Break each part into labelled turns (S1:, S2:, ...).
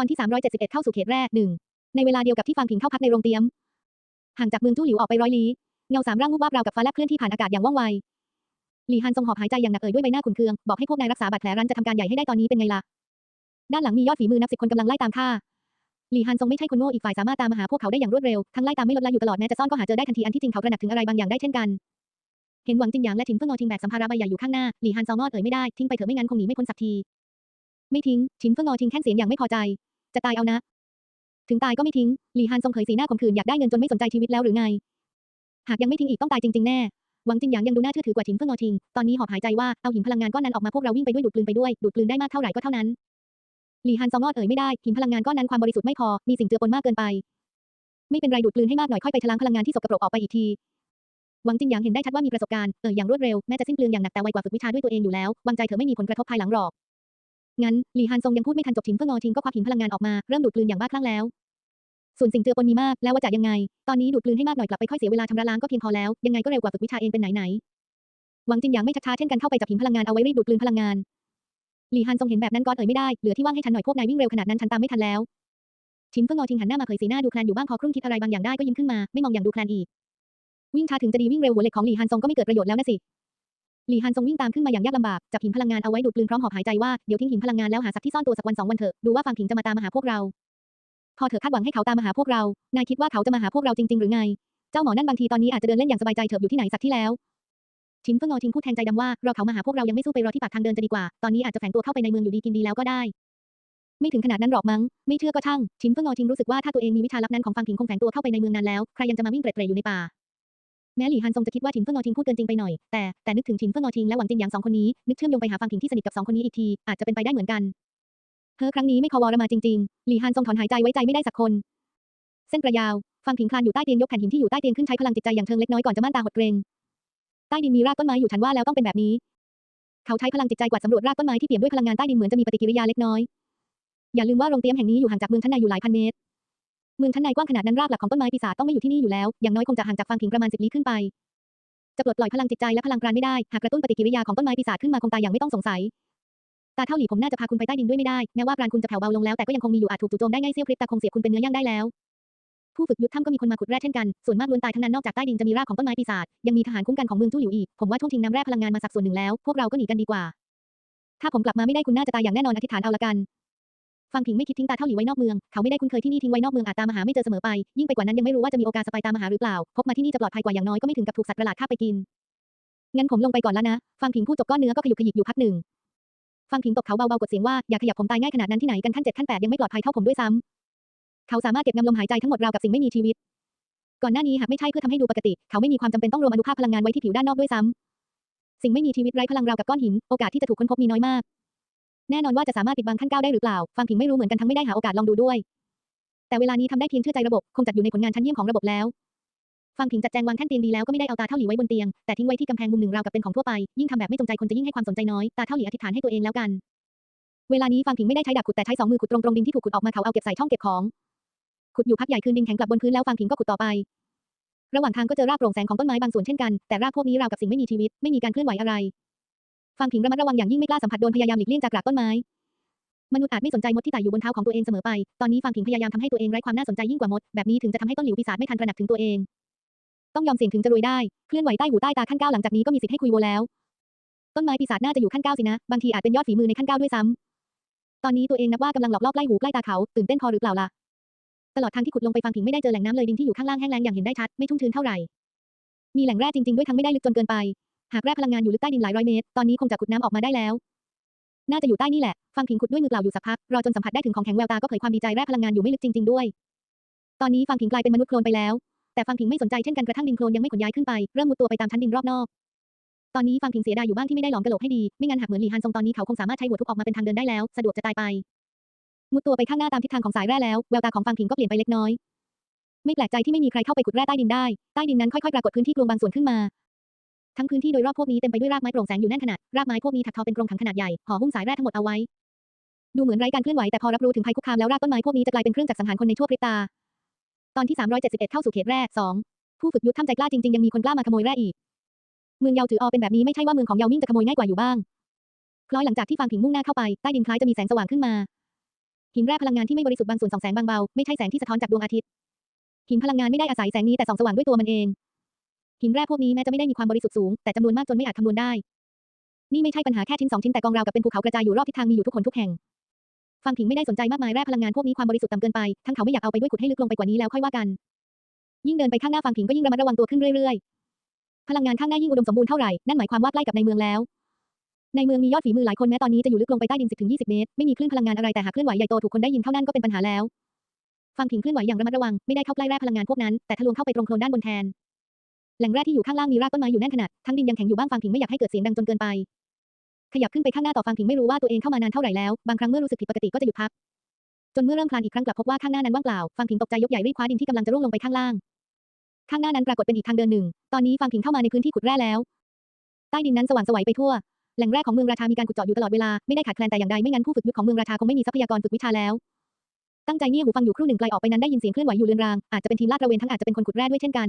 S1: ตอนที่ 371 เข้าสู่เขตแรกหนึ่งในเวลาเดียวกับที่ฟางผิงเข้าพักในโรงเตรียม ห่างจากเมืองจู้หลิวออกไปร้อยลี้ เงาสามร่างวูบวาบราวกับฟ้าแลบเคลื่อนที่ผ่านอากาศอย่างว่องไว หลี่ฮันทรงหอบหายใจอย่างหนักเอ่ยด้วยใบหน้าขุ่นเคือง บอกให้พวกนายรักษาบาดแผลรันจะทำการใหญ่ให้ได้ตอนนี้เป็นไงล่ะ ด้านหลังมียอดฝีมือนับสิบคนกำลังไล่ตามฆ่าหลี่ฮันทรงไม่ใช่คนโง่อีกฝ่ายสามารถตามมาหาพวกเขาได้อย่างรวดเร็ว ทั้งไล่ตามไม่ลดละอยู่ตลอดแม้จะซ่อนก็หาเจอได้ทันทีอันที่จริงเขาตระหนักถึงอะไรบางอย่างได้เช่นกัน เห็นหวังจินหยางและถินเฟิงงอทิงแบกสัมภาระใบใหญ่อยู่ข้างหน้า หลี่ฮันซองอดเอ่ยไม่ได้ทิ้งไปเถอะไม่งั้นคงหนีไม่พ้นสักที ไม่ทิ้งถินเฟิงงอทิงแท่เสียงอย่างไม่พอใจ จะตายเอานะ ถึงตายก็ไม่ทิ้ง หลี่ฮันทรงเผยสีหน้าข่มขืนอยากได้เงินจนไม่สนใจชีวิตแล้วหรือไง หากยังไม่ทิ้งอีกต้องตายจริงๆแน่ หวังจินหยางยังดูน่าเชื่อถือกว่าถินเฟิงงอทิง ตอนนี้หอบหายใจว่าเอาหินพลังงานก้อนนั้นออกมาพวกเราวิ่งไปด้วยดูดกลืนไปด้วยดูดกลืนได้มากเท่าไหร่ก็เท่านั้น หลี่ฮันซองอดเอ่ยไม่ได้หินพลังงานก้อนนั้นความบริสุทธิ์ไม่พอมีสิ่งเจือปนมากเกินไป ไม่เป็นไรดูดกลืนให้มากหน่อยค่อยไปทลางพลังงานที่สกปรกออกไปอีกทีหวังจินหยางเห็นได้ชัดว่ามีประสบการณ์เอ่ยอย่างรวดเร็วแม้จะสิ้นเปลืองอย่างหนักแต่ไวกว่าฝึกวิชาด้วยตัวเองอยู่แล้ววางใจเถอไม่มีผลกระทบภายหลังหรอก งั้น หลี่ฮันซงยังพูดไม่ทันจบถินเฟิงงอทิงก็ควักหินพลังงานออกมา เริ่มดูดกลืนอย่างบ้าคลั่งแล้ว ส่วนสิ่งเจือปนมีมาก แล้วว่าจะยังไง ตอนนี้ดูดกลืนให้มากหน่อยกลับไปค่อยเสียเวลาชำระล้างก็เพียงพอแล้ว ยังไงก็เร็วกว่าฝึกวิชาเองเป็นไหนไหน หวังจินหยางไม่ชักช้าเช่นกันเข้าไปจับหินพลังงานเอาไว้รีบดูดกลืนพลังงาน หลี่ฮันซงเห็นแบบนั้นก็เอ่ยไม่ได้ เหลือที่ว่างให้ฉันหน่อยพวกนายวิ่งเร็วขนาดนั้นฉันตามไม่ทันแล้วชินเฟงงอทิงหันหน้ามาเผยสีหน้าดูแคลนอยู่บ้างพอครุ่นคิดอะไรบางอย่างได้ก็ยิ้มขึ้นมา ไม่มองอย่างดูแคลนอีกวิ่งช้าถึงจะดีวิ่งเร็วหัวเหล็กของหลี่ฮันซงก็ไม่เกิดประโยชน์แล้วนะสิ หลี่ฮันซงวิ่งตามขึ้นมาอย่างยากลำบาก จับหินพลังงานเอาไว้ดูดกลืนพร้อมหอบหายใจว่า เดี๋ยวทิ้งหินพลังงานแล้วหาสักที่ซ่อนตัวสักวันสองวันเถอะ ดูว่าฟางผิงจะมาตามมาหาพวกเรา พอเธอคาดหวังให้เขาตามมาหาพวกเรา นายคิดว่าเขาจะมาหาพวกเราจริง ๆ หรือไง เจ้าหมอนั่นบางทีตอนนี้อาจจะเดินเล่นอย่างสบายใจเถอะอยู่ที่ไหนสักที่แล้วชินเฟิงงอทิงพูดแทนใจดำว่าเราเขามาหาพวกเรายังไม่สู้ไปรอที่ปากทางเดินจะดีกว่า ตอนนี้อาจจะแฝงตัวเข้าไปในเมืองอยู่ดีกินดีแล้วก็ได้ ไม่ถึงขนาดนั้นหรอกมั้ง ไม่เชื่อก็ช่าง ชินเฟิงงอทิงรู้สึกว่าถ้าตัวเองมีวิชาลับนั้นของฟางผิงคงแฝงตัวเข้าไปในเมืองนานแล้ว ใครยังจะมาวิ่งเตร่ๆอยู่ในป่า แม้หลี่ฮันซงจะคิดว่าถินเฟิงงอทิงพูดเกินจริงไปหน่อย แต่แต่นึกถึงถินเฟิงงอทิงและหวังจินหยางสองคนนี้นึกเชื่อมโยงไปหาฟางผิงที่สนิทกับสองคนนี้อีกทีอาจจะเป็นไปได้เหมือนกันเฮ้อครั้งนี้ไม่คอวอรมาจริงๆ หลี่ฮันซงถอนหายใจไว้ใจไม่ได้สักคน เส้นประยาว ฟังผิงคลานอยู่ใต้เตียงยกแผ่นหินที่อยู่ใต้เตียงขึ้นใช้พลังจิตใจอย่างเชิงเล็กน้อยก่อนจะม่านตาหดเกรงใต้ดินมีรากต้นไม้อยู่ฉันว่าแล้วต้องเป็นแบบนี้ เขาใช้พลังจิตใจกวาดสำรวจรากต้นไม้ที่เปี่ยมด้วยพลังงานใต้ดินเหมือนจะมีปฏิกิริยาเล็กน้อย อย่าลืมว่าโรงเตรียมแห่งนี้อยู่ห่างจากเมืองชั้นในอยู่หลายพันเมตร เมืองชั้นในกว้างขนาดนั้นรากหลักของต้นไม้ปีศาจต้องไม่อยู่ที่นี่อยู่แล้ว อย่างน้อยคงจะห่างจากฟังผิงประมาณสิบลี้ขึ้นไป จะปลดปล่อยพลังจิตใจและพลังปราณไม่ได้ หากกระตุ้นปฏิกิริยาของต้นไม้ปีศาจขึ้นมาคงตายอย่างไม่ต้องสงสัย ตาเท่าหลีผมน่าจะพาคุณไปใต้ดินด้วยไม่ได้ แม้ว่าปราณคุณจะแผ่วเบาลงแล้วแต่ก็ยังคงมีอยู่อาจถูกจู่โจมได้ง่ายเสี้ยวพริบตาคงเสียคุณเป็นเนื้อย่างได้แล้ว ผู้ฝึกยุทธถ้ำก็มีคนมาขุดแร่เช่นกัน ส่วนมากล้วนตายทั้งนั้นนอกจากใต้ดินจะมีรากของต้นไม้ปีศาจ ยังมีทหารคุ้มกันของเมืองจู้หลิวอีก ผมว่าช่วงชิงน้ำแร่พลังงานมาสักส่วนหนึ่งแล้ว พวกเราก็หนีกันดีกว่าถ้าผมกลับมาไม่ได้คุณน่าจะตายอย่างแน่นอนอธิษฐานเอาละกัน ฟังผิงไม่คิดทิ้งตาเท่าหลีไว้นอกเมือง เขาไม่ได้คุ้นเคยที่นี่ทิ้งไว้นอกเมืองอาจตามมาหาไม่เจอเสมอไป ยิ่งไปกว่านั้นยังไม่รู้ว่าจะมีโอกาสสไปตามมาหาหรือเปล่า พบมาที่นี่จะปลอดภัยกว่าอย่างน้อยก็ไม่ถึงกับถูกสัตว์ประหลาดฆ่าไปกิน งั้นผมลงไปก่อนแล้วนะ ฟังผิงพูดจบก้อนเนื้อก็ขยุกขยิกอยู่พักหนึ่ง ฟังผิงตบเขาเบาๆกดเสียงว่าอย่าขยับผมตายง่ายขนาดนั้นที่ไหนกันขั้นเจ็ดขั้นแปดยังไม่ปลอดภัยเท่าผมด้วยซ้ำเขาสามารถเก็บงำลมหายใจทั้งหมดราวกับสิ่งไม่มีชีวิต ก่อนหน้านี้หากไม่ใช่เพื่อทำให้ดูปกติ เขาไม่มีความจำเป็นต้องรวมอนุภาคพลังงานไว้ที่ผิวด้านนอกด้วยซ้ำสิ่งไม่มีชีวิตไร้พลังราวกับก้อนหิน โอกาสที่จะถูกค้นพบมีน้อยมาก แน่นอนว่าจะสามารถปิดบังขั้นก้าวได้หรือเปล่า ฟังผิงไม่รู้เหมือนกันทั้งไม่ได้หาโอกาสลองดูด้วย แต่เวลานี้ทำได้เพียงเชื่อใจระบบ คงจัดอยู่ในผลงานชั้นเยี่ยมของระบบแล้ว ฟังผิงจัดแจงวางแท่นเตียงดีแล้วก็ไม่ได้เอาตาเท่าหลีไว้บนเตียง แต่ทิ้งไว้ที่กำแพงมุมหนึ่งราวกับเป็นของทั่วไป ยิ่งทำแบบไม่จงใจคนจะยิ่งให้ความสนใจน้อย ตาเท่าหลีอธิษฐานให้ตัวเองแล้วกัน เวลานี้ฟังผิงไม่ได้ใช้ดาบขุดแต่ใช้สองมือขุดตรงตรงดินที่ถูกขุดออกมาเขาเอาเก็บใส่ช่องเก็บของ ขุดอยู่พักใหญ่คืนดินแข็งกลับบนพื้นแล้วฟังผิงก็ขุดต่อไประหว่างทางก็เจอรากโปร่งแสงของต้นไม้บางส่วนเช่นกัน แต่รากพวกนี้ราวกับสิ่งไม่มีชีวิต ไม่มีการเคลื่อนไหวอะไร ฟังผิงระมัดระวังอย่างยิ่งไม่กล้าสัมผัสโดนพยายามหลีกเลี่ยงจากรากต้นไม้ มนุษย์อาจไม่สนใจมดที่ไต่อยู่บนเท้าของตัวเองเสมอไป ตอนนี้ฟังผิงพยายามทำให้ตัวเองไร้ความน่าสนใจยิ่งกว่ามด แบบนี้ถึงจะทำให้ต้นหลิวปีศาจไม่ทันตระหนักถึงตัวเอง ต้องยอมเสี่ยงถึงจะรวยได้ เคลื่อนไหวใต้หูใต้ตาขั้นเก้าหลังจากนี้ก็มีสิทธิ์ให้คุยโวแล้ว ต้นไม้ปีศาจน่าจะอยู่ขั้นเก้าสินะ บางทีอาจเป็นยอดฝีมือในขั้นเก้าด้วยซ้ำตอนนี้ตัวเองนับว่ากำลังหลอกล่อใกล้หูใกล้ตาเขา ตื่นเต้นพอหรือเปล่าล่ะ ตลอดทางที่ขุดลงไปฟังผิงไม่ได้เจอแหล่งน้ำเลยดินที่อยู่ข้างล่างแห้งแล้งอย่างเห็นได้ชัด ไม่ชุ่มชื้นเท่าไหร่ มีแหล่งแร่จริง ๆ ด้วยทั้งไม่ได้ลึกจนเกินไป หากแร่พลังงานอยู่ลึกใต้ดินหลายร้อยเมตร ตอนนี้คงจะขุดน้ำออกมาได้แล้ว น่าจะอยู่ใต้นี่แหละ ฟังผิงขุดด้วยมือเปล่าอยู่สักพัก รอจนสัมผัสได้ถึงของแข็งแววตาก็เผยความดีใจแร่พลังงานอยู่ไม่ลึกจริง ๆด้วย ตอนนี้ฟังผิงกลายเป็นมนุษย์โคลนไปแล้ว แต่ฟังผิงไม่สนใจเช่นกันกระทั่งดินโคลนยังไม่ขนย้ายขึ้นไป เริ่มมุดตัวไปตามชั้นดินรอบนอก ตอนนี้ฟังผิงเสียดายอยู่บ้างที่ไม่ได้หลอมกระโหลกให้ดี ไม่งั้นหากเหมือนหลีฮันซงตอนนี้เขาคงสามารถใช้หัวทุบออกมาเป็นทางเดินได้แล้ว สะดวกจะตายไป มุดตัวไปข้างหน้าตามทิศทางของสายแร่แล้ว แววตาของฟังผิงก็เปลี่ยนไปเล็กน้อย ไม่แปลกใจที่ไม่มีใครเข้าไปขุดแร่ใต้ดินได้ ใต้ดินนั้นค่อยๆปรากฏพื้นที่กลวงบางส่วนขึ้นมา ทั้งพื้นที่โดยรอบพวกนี้เต็มไปด้วยรากไม้โปร่งแสงอยู่แน่นขนาด รากไม้พวกนี้ถักทอเป็นกรงขังขนาดใหญ่ห่อหุ้มสายแร่ทั้งหมดเอาไว้ ดูเหมือนไร้การเคลื่อนไหวแต่พอรับรู้ถึงภัยคุกคามแล้วรากต้นไม้พวกนี้จะกลายเป็นเครื่องจักรสังหารคนในชั่วพริบตา ตอนที่ 371 เข้าสู่เขตแร่สองผู้ฝึกยุทธทำใจกล้าจริงๆยังมีคนกล้ามาขโมยแร่อีก เมืองเยาจืออเป็นแบบนี้ไม่ใช่ว่าเมืองของเยามิ่งจะขโมยง่ายกว่าอยู่บ้างคล้อยหลังจากที่ฟางผิงมุ่งหน้าเข้าไปใต้ดินคล้ายจะมีแสงสว่างขึ้นมา หินแร่พลังงานที่ไม่บริสุทธิ์บางส่วนส่องแสงบางเบาไม่ใช่แสงที่สะท้อนจากดวงอาทิตย์หินพลังงานไม่ได้อาศัยแสงนี้แต่ส่องสว่างด้วยตัวมันเอง หินแร่พวกนี้แม้จะไม่ได้มีความบริสุทธิ์สูง แต่จำนวนมากจนไม่อาจคำนวณได้ นี่ไม่ใช่ปัญหาแค่ชิ้นสองชิ้นแต่กองราวกับเป็นภูเขากระจายอยู่รอบทิศทางมีอยู่ทุกคนทุกแห่ง ฟังผิงไม่ได้สนใจมากมายแร่พลังงานพวกนี้ความบริสุทธิ์ต่ำเกินไปทั้งเขาไม่อยากเอาไปด้วยขุดให้ลึกลงไปกว่านี้แล้วค่อยว่ากัน ยิ่งเดินไปข้างหน้าฟังผิงก็ยิ่งระมัดระวังตัวขึ้นเรื่อยๆ พลังงานข้างหน้ายิ่งอุดมสมบูรณ์เท่าไหร่นั่นหมายความว่าใกล้กับในเมืองแล้ว ในเมืองมียอดฝีมือหลายคนแม้ตอนนี้จะอยู่ลึกลงไปใต้ดิน10-20 เมตรไม่มีคลื่นพลังงานอะไรแต่หากเคลื่อนไหวใหญ่โตถูกคนได้ยินเท่านั้นก็เป็นปัญหาแล้ว ฟังผิงเคลื่อนไหวอย่างระมัดระวังไม่ได้เข้าใกล้แร่พลังงานพวกนั้นแต่ทะลวงเข้าไปตรงโคลนด้านบนแทน แหล่งแร่ที่อยู่ข้างล่างมีรากต้นไม้อยู่แน่นขนาด ทั้งดินยังแข็งอยู่บ้างฟังผิงไม่อยากให้เกิดเสียงดังจนเกินไป ขยับขึ้นไปข้างหน้าต่อฟังผิงไม่รู้ว่าตัวเองเข้ามานานเท่าไหร่แล้ว บางครั้งเมื่อรู้สึกผิดปกติก็จะหยุดพัก จนเมื่อเริ่มคลานอีกครั้งกลับพบว่าข้างหน้านั้นว่างเปล่าฟังผิงตกใจยกใหญ่รีบคว้าดินที่กำลังจะร่วงลงไปข้างล่าง ข้างหน้านั้นปรากฏเป็นอีกทางเดินหนึ่ง ตอนนี้ฟังผิงเข้ามาในพื้นที่ขุดแร่แล้ว ใต้ดินนั้นสว่างสวัยไปทั่ว แหล่งแร่ของเมืองราชามีการขุดเจาะอยู่ตลอดเวลา ไม่ได้ขาดแคลนแต่อย่างใด ไม่งั้นผู้ฝึกยุคของเมืองราชาคงไม่มีทรัพยากรฝึกวิชาแล้วตั้งใจเงี่ยหูฟังอยู่ครู่หนึ่งไกลออกไปนั้นได้ยินเสียงเคลื่อนไหวอยู่เรือนรางอาจจะเป็นทีมลาดตระเวนทั้งอาจจะเป็นคนขุดแร่ด้วยเช่นกัน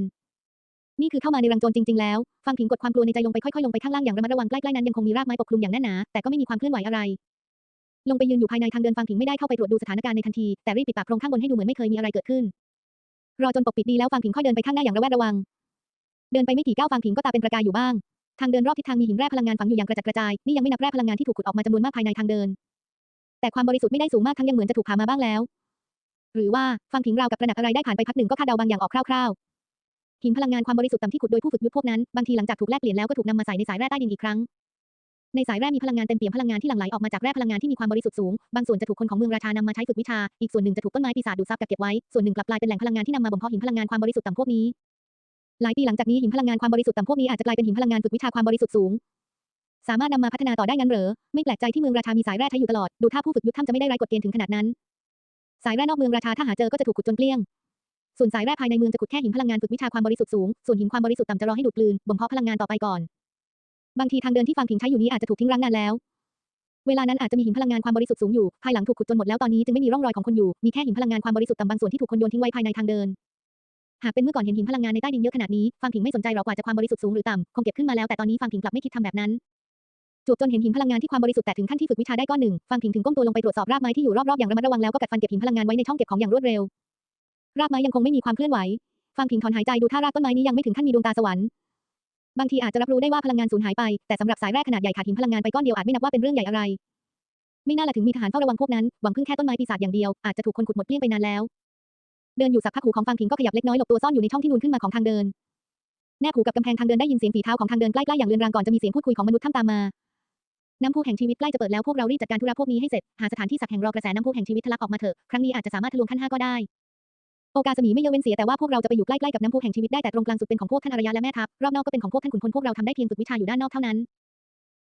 S1: นี่คือเข้ามาในรังโจรจริงๆแล้ว ฟังผิงกดความกลัวในใจลงไปค่อยๆลงไปข้างล่างอย่างระมัดระวังใกล้ๆนั้นยังคงมีรากไม้ปกคลุมอย่างแน่นหนา แต่ก็ไม่มีความเคลื่อนไหวอะไร ลงไปยืนอยู่ภายในทางเดินฟังผิงไม่ได้เข้าไปตรวจดูสถานการณ์ในทันที แต่รีบปิดปากโพรงข้างบนให้ดูเหมือนไม่เคยมีอะไรเกิดขึ้น รอจนปกปิดดีแล้วฟังผิงค่อยเดินไปข้างหน้าอย่างระแวดระวัง เดินไปไม่กี่ก้าวฟังผิงก็ตาเป็นประกายอยู่บ้าง ทางเดินรอบทิศทางมีหินแร่พลังงานฝังอยู่อย่างกระจัดกระจาย นี่ยังไม่นับแร่พลังงานที่ถูกขุดออกมาจำนวนมากภายในทางเดิน แต่ความบริสุทธิ์ไม่ได้สูงมากทั้งยังเหมือนจะถูกผ่ามาบ้างแล้ว หรือว่าฟังผิงราวกับตระหนักอะไรได้ผ่านไปพักหนึ่งก็คาดเดาบางอย่างออกคร่าวๆ หินพลังงานความบริสุทธิ์ต่ำที่ขุดโดยผู้ฝึกยุคพวกนั้น บางทีหลังจากถูกแลกเปลี่ยนแล้วก็ถูกนำมาใส่ในสายแร่ใต้ดินอีกครั้ง ในสายแร่มีพลังงานเต็มเปี่ยมพลังงานที่หลั่งไหลออกมาจากแร่พลังงานที่มีความบริสุทธิ์สูง บางส่วนจะถูกคนของเมืองราชานำมาใช้ฝึกวิชา อีกส่วนหนึ่งจะถูกต้นไม้ปีศาจดูดซับกักเก็บไว้ ส่วนหนึ่งกลับกลายเป็นแหล่งพลังงานที่นำมาบ่มเพาะหินพลังงานความบริสุทธิ์ต่ำพวกนี้ หลายปีหลังจากนี้หินพลังงานความบริสุทธิ์ต่ำพวกนี้อาจจะกลายเป็นหินพลังงานฝึกวิชาความบริสุทธิ์สูงสามารถนำมาพัฒนาต่อได้งั้นเหรอ ไม่แปลกใจที่เมืองราชามีสายแร่ใช้อยู่ตลอด ดูท่าผู้ฝึกยุทธถ้ำจะไม่ได้ไร้กฎเกณฑ์ถึงขนาดนั้น สายแร่นอกเมืองราชาถ้าหาเจอก็จะถูกขุดจนเกลี้ยง ส่วนสายแร่ภายในเมืองจะขุดแค่หินพลังงานฝึกวิชาความบริสุทธิ์สูง ส่วนหินความบริสุทธิ์ต่ำจะรอให้ดูดกลืน บ่มเพาะพลังงานต่อไปก่อน บางทีทางเดินที่ฟังผิงใช้อยู่นี้อาจจะถูกทิ้งร้างนานแล้ว เวลานั้นอาจจะมีหินพลังงานความบริสุทธิ์สูงอยู่ ภายหลังถูกขุดจนหมดแล้วตอนนี้จึงไม่มีร่องรอยของคนอยู่ มีแค่หินพลังงานความบริสุทธิ์ต่ำบางส่วนที่ถูกคนโยนทิ้งไว้ภายในทางเดิน หากเป็นเมื่อก่อนเห็นหินพลังงานในใต้ดินเยอะขนาดนี้ฟังผิงไม่สนใจหรอกว่าจะความบริสุทธิ์สูงหรือต่ำ คงเก็บขึ้นมาแล้วแต่ตอนนี้ฟังผิงกลับไม่คิดทำแบบนั้นจวบจนเห็นหินพลังงานที่ความบริสุทธิ์แต่ถึงขั้นที่ฝึกวิชาได้ก้อนหนึ่ง ฟังผิงถึงก้มตัวลงไปตรวจสอบรากไม้ที่อยู่รอบๆอย่างระมัดระวังแล้วก็กัดฟันเก็บหินพลังงานไว้ในช่องเก็บของอย่างรวดเร็ว รากไม้ยังคงไม่มีความเคลื่อนไหว ฟังผิงถอนหายใจดูท่ารากต้นไม้นี้ยังไม่ถึงขั้นมีดวงตาสวรรค์ บางทีอาจจะรับรู้ได้ว่าพลังงานสูญหายไป แต่สำหรับสายแรกขนาดใหญ่ขาดหินพลังงานไปก้อนเดียวอาจไม่นับว่าเป็นเรื่องใหญ่อะไร ไม่น่าละถึงมีทหารเฝ้าระวังพวกนั้น หวังพึ่งแค่ต้นไม้ปีศาจอย่างเดียว อาจจะถูกคนขุดหมดเกลี้ยงไปนานแล้ว เดินอยู่สักพักหูของฟังผิงก็ขยับเล็กน้อยหลบตัวซ่อนอยู่ในช่องที่นูนขึ้นมาของทางเดิน แนบหูกับกำแพงทางเดินได้ยินเสียงฝีเท้าของทางเดินใกล้ๆอย่างเรือนรางก่อนจะมีเสียงพูดคุยของมนุษย์ถ้ำตามมาน้ำพุแห่งชีวิตใกล้จะเปิดแล้วพวกเรารีบจัดการธุระพวกนี้ให้เสร็จ หาสถานที่สักแห่งรอกระแสน้ำพุแห่งชีวิตทะลักออกมาเถอะ ครั้งนี้อาจจะสามารถทะลวงขั้นห้าก็ได้ โอกาสมีไม่เยอะเว้นเสียแต่ว่าพวกเราจะไปอยู่ใกล้ๆกับน้ำพุแห่งชีวิตได้แต่ตรงกลางสุดเป็นของพวกท่านอารยะและแม่ทัพรอบนอกก็เป็นของพวกท่านขุนพลพวกเราทำได้เพียงฝึกวิชาอยู่ด้านนอกเท่านั้น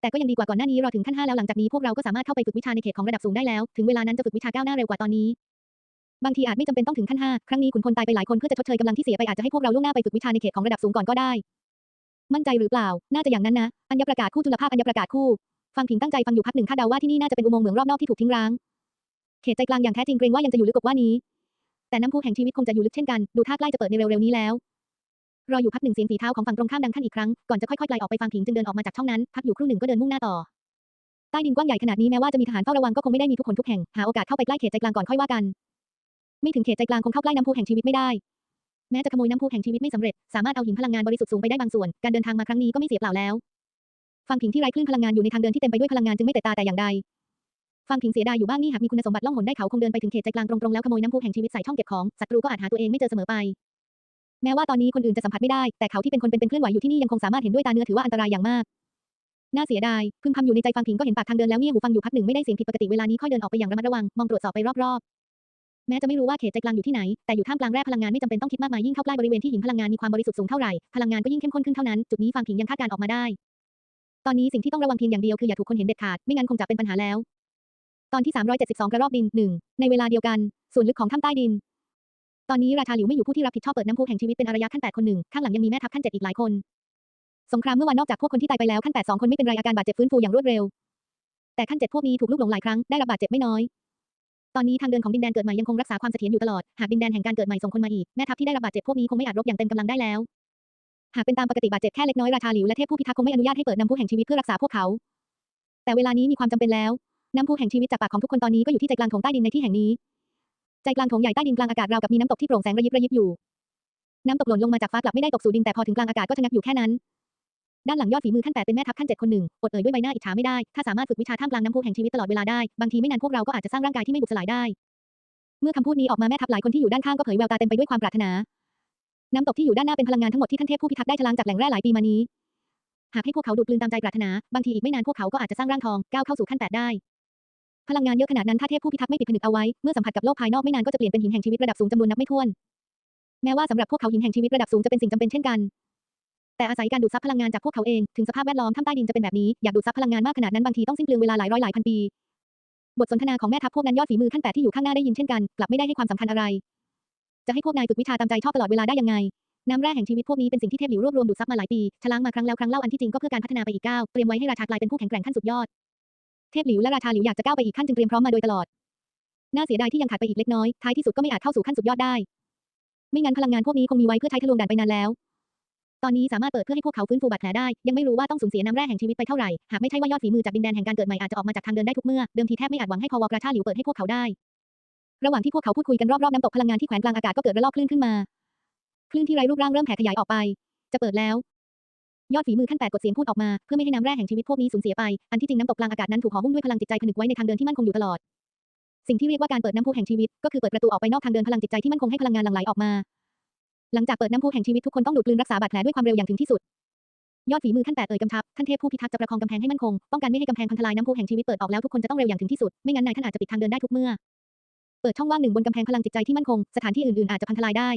S1: แต่ก็ยังดีกว่าก่อนหน้านี้รอถึงขั้นห้าแล้วหลังจากนี้พวกเราก็สามารถเข้าไปฝึกวิชาในเขตของระดับสูงได้แล้วถึงเวลานั้นจะฝึกวิชาก้าวหน้าเร็วกว่าตอนนี้บางทีอาจไม่จำเป็นต้องถึงขั้นห้าครั้งนี้ขุนพลตายไปหลายคนเพื่อจะชดเชยกำลังที่เสียไปอาจจะให้พวกเราล่วงหน้าไปฝึกวิชาในเขตของระดับสูงก่อนก็ได้ มั่นใจหรือเปล่า น่าจะอย่างนั้นนะ อัญญประกาศคู่จุลภาคอัญญประกาศคู่ ฟังผิงตั้งใจฟังอยู่พักหนึ่งคาดเดาว่าที่นี่น่าจะเป็นอุโมงค์เหมืองรอบนอกที่ถูกทิ้งร้าง เขตใจกลางอย่างแท้จริงเกรงว่ายังจะอยู่ลึกกว่านี้ แต่น้ำพุแห่งชีวิตคงจะอยู่ลึกเช่นกัน ดูท่าใกล้จะเปิดในเร็วๆนี้แล้ว รออยู่พักหนึ่งเสียงฝีเท้าของฝั่งตรงข้ามดังขึ้นอีกครั้ง ก่อนจะค่อยๆไกลออกไปฟังผิงจึงเดินออกมาจากช่องนั้น พักอยู่ครู่หนึ่งก็เดินมุ่งหน้าต่อ ใต้ดินกว้างใหญ่ขนาดนี้แม้ว่าจะมีทหารเฝ้าระวังก็คงไม่ได้มีทุกคนทุกแห่ง หาโอกาสเข้าไปใกล้เขตใจกลางก่อนค่อยว่ากัน ไม่ถึงเขตใจกลางคงเข้าใกล้น้ำพุแห่งชีวิตไม่ได้ แม้จะขโมยน้ำพุแห่งชีวิตไม่สำเร็จ สามารถเอาหินพลังงานบริสุทธิ์สูงไปได้บางส่วน การเดินทางมาครั้งนี้ก็ไม่เสียเปล่าแล้ว ฟังผิงที่ไร้คลื่นพลังงานอยู่ในทางเดินที่เต็มไปด้วยพลังงานจึงไม่เตะตาแต่อย่างใด ฟังผิงเสียดายอยู่บ้างนี่หากมีคุณสมบัติล่องหนได้เขาคงเดินไปถึงเขตใจกลางตรงๆแล้วขโมยน้ำพุแห่งชีวิตใส่ช่องเก็บของศัตรูก็อาจหาตัวเองไม่เจอเสมอไป แม้ว่าตอนนี้คนอื่นจะสัมผัสไม่ได้ แต่เขาที่เป็นคนเป็นเป็นเคลื่อนไหวอยู่ที่นี่ยังคงสามารถเห็นด้วยตาเนื้อถือว่าอันตรายอย่างมากน่าเสียดายพึมพำอยู่ในใจฟังผิงก็เห็นปากทางเดินแล้วเงี่ยหูฟังอยู่พักหนึ่งไม่ได้เสียงผิดปกติเวลานี้ค่อยเดินออกไปอย่างระมัดระวังมองตรวจสอบไปรอบๆแม้จะไม่รู้ว่าเขตใจกลางอยู่ที่ไหนแต่อยู่ท่ามกลางแร่พลังงานไม่จำเป็นต้องคิดมากมายยิ่งเข้าใกล้บริเวณที่หินพลังงานมีความบริสุทธิ์สูงเท่าไหร่พลังงานก็ยิ่งเข้มข้นขึ้นเท่านั้นจุดนี้ฟังผิงยังคาดการออกมาได้ ตอนนี้สิ่งที่ต้องระวังเพียงอย่างเดียวคืออย่าถูกคนเห็นเด็ดขาดไม่งั้นคงจะเป็นปัญหาแล้ว ตอนที่ 372 กระรอกดินหนึ่งในเวลาเดียวกัน ส่วนลึกของถ้ำใต้ดิน ตอนนี้ราชาหลิวไม่อยู่ผู้ที่รับผิดชอบเปิดน้ำพุแห่งชีวิตเป็นอารยะขั้นแปดคนหนึ่งข้างหลังยังมีแม่ทัพขั้นเจ็ดอีกหลายคน สงครามเมื่อวานนอกจากพวกคนที่ตายไปแล้วขั้นแปดสองคนไม่เป็นไรอาการบาดเจ็บฟื้นฟูอย่างรวดเร็ว แต่ขั้นเจ็ดพวกนี้ถูกลูกหลงหลายครั้งได้รับบาดเจ็บไม่น้อย ตอนนี้ทางเดินของดินแดนเกิดใหม่ยังคงรักษาความเสถียรอยู่ตลอด หากดินแดนแห่งการเกิดใหม่ส่งคนมาอีกแม่ทัพที่ได้รับบาดเจ็บพวกนี้คงไม่อาจรบอย่างเต็มกำลังได้แล้ว หากเป็นตามปกติบาดเจ็บแค่เล็กน้อยราชาหลิวและเทพผู้พิทักษ์คงไม่อนุญาตให้เปิดน้ำพุแห่งชีวิตเพื่อรักษาพวกเขา แต่เวลานี้มีความจำเป็นแล้ว น้ำพุแห่งชีวิตจากปากของทุกคนตอนนี้ก็อยู่ที่ใจกลางโถงใต้ดินในที่แห่งนี้ ใจกลางโถงใหญ่ใต้ดินกลางอากาศราวกับมีน้ำตกที่โปร่งแสงระยิบระยิบอยู่ น้ำตกหล่นลงมาจากฟ้ากลับไม่ได้ตกสู่ดินแต่พอถึงกลางอากาศก็ชะงักอยู่แค่นั้น ด้านหลังยอดฝีมือขั้นแปดเป็นแม่ทัพขั้นเจ็ดคนหนึ่งอดเอ่ยด้วยใบหน้าอิจฉาไม่ได้ ถ้าสามารถฝึกวิชาท่ามกลางน้ำพุแห่งชีวิตตลอดเวลาได้ บางทีไม่นานพวกเราก็อาจจะสร้างร่างกายที่ไม่บุบสลายได้ เมื่อคำพูดนี้ออกมาแม่ทัพหลายคนที่อยู่ด้านข้างก็เผยแววตาเต็มไปด้วยความปรารถนา น้ำตกที่อยู่ด้านหน้าเป็นพลังงานทั้งหมดที่ท่านเทพผู้พิทักษ์ได้ทะลางจากแหล่งแร่หลายปีมานี้หากให้พวกเขาดูดกลืนตามใจปรารถนา บางทีอีกไม่นานพวกเขาก็อาจจะสร้างร่างทองก้าวเข้าสู่ขั้นแปดได้ พลังงานเยอะขนาดนั้นถ้าเทพผู้พิทักษ์ไม่ปิดผนึกเอาไว้ เมื่อสัมผัสกับโลกภายนอกไม่นานก็จะเปลี่ยนเป็นหินแห่งชีวิตระดับสูงจำนวนนับไม่ถ้วน แม้ว่าสำหรับพวกเขาหินแห่งชีวิตระดับสูงจะเป็นสิ่งจำเป็นเช่นกัน แต่อาศัยการดูดซับพลังงานจากพวกเขาเอง ถึงสภาพแวดล้อมถ้ำใต้ดินจะเป็นแบบนี้ อยากดูดซับพลังงานมากขนาดนั้นบางทีต้องสิ้นเปลืองเวลาหลายร้อยหลายพันปี บทสนทนาของแม่ทัพพวกนั้นยอดฝีมือขั้นแปดที่อยู่ข้างหน้าได้ยินเช่นกัน กลับไม่ได้ให้ความสำคัญอะไร จะให้พวกนายฝึกวิชาตามใจชอบตลอดเวลาได้ยังไงน้ำแร่แห่งชีวิตพวกนี้เป็นสิ่งที่เทพหลิวรวบรวมดูดซับมาหลายปี ชล้างมาครั้งแล้วครั้งเล่าอันที่จริงก็เพื่อการพัฒนาไปอีกก้าว เตรียมไว้ให้ราชากลายเป็นผู้แข็งแกร่งขั้นสุดยอด เทพหลิวและราชาหลิวอยากจะก้าวไปอีกขั้นจึงเตรียมพร้อมมาโดยตลอด น่าเสียดายที่ยังขาดไปอีกเล็กน้อย ท้ายที่สุดก็ไม่อาจเข้าสู่ขั้นสุดยอดได้ ไม่งั้นพลังงานพวกนี้คงมีไว้เพื่อใช้ทะลวงด่านไปนานแล้ว ตอนนี้สามารถเปิดเพื่อให้พวกเขาฟื้นฟูบาดแผลได้ ยังไม่รู้ว่าต้องสูญเสียน้ำแร่แห่งชีวิตไปเท่าไหร่ หากไม่ใช่ว่ายอดฝีมือจากดินแดนแห่งการเกิดใหม่อาจจะออกมาจากทางเดินได้ทุกเมื่อ เดิมทีแทบไม่อาจหวังให้พอวกราชาหลิวเปิดให้พวกเขาได้ ระหว่างที่พวกเขาพูดคุยกันรอบๆน้ำตกพลังงานที่แขวนกลางอากาศก็เกิดระลอกคลื่นขึ้นมา คลื่นที่ไร้รูปร่างเริ่มแผ่ขยายออกไป จะเปิดแล้ว ยอดฝีมือขั้นแปดกดเสียงพูดออกมา เพื่อไม่ให้น้ำแร่แห่งชีวิตพวกนี้สูญเสียไป อันที่จริงน้ำตกกลางอากาศนั้นถูกห่อหุ้มด้วยพลังจิตใจผนึกไว้ในทางเดินที่มั่นคงอยู่ตลอด สิ่งที่เรียกว่าการเปิดน้ำพุแห่งชีวิต ก็คือเปิดประตูออกไปนอกทางเดินพลังจิตใจที่มั่นคงให้พลังงานหลั่งไหลออกมา หลังจากเปิดน้ำพุแห่งชีวิตทุกคนต้องดูดกลืนรักษาบาดแผลด้วยความเร็วอย่างถึงที่สุด ยอดฝีมือขั้นแปดเอ่ยกำชับ ท่านเทพผู้พิทักษ์จะประคองกำแพงให้มั่นคง ป้องกันไม่ให้กำแพงพังทลายน้ำพุแห่งชีวิตเปิดออกแล้วทุกคนจะต้องเร็วอย่างถึงที่สุด ไม่งั้นนายท่านอาจจะปิดทางเดินได้ทุกเมื่อ เปิดช่องว่างหนึ่งบนกำแพงพลังจิตใจที่มั่นคง สถานที่อื่นๆอาจจะพังทลายได้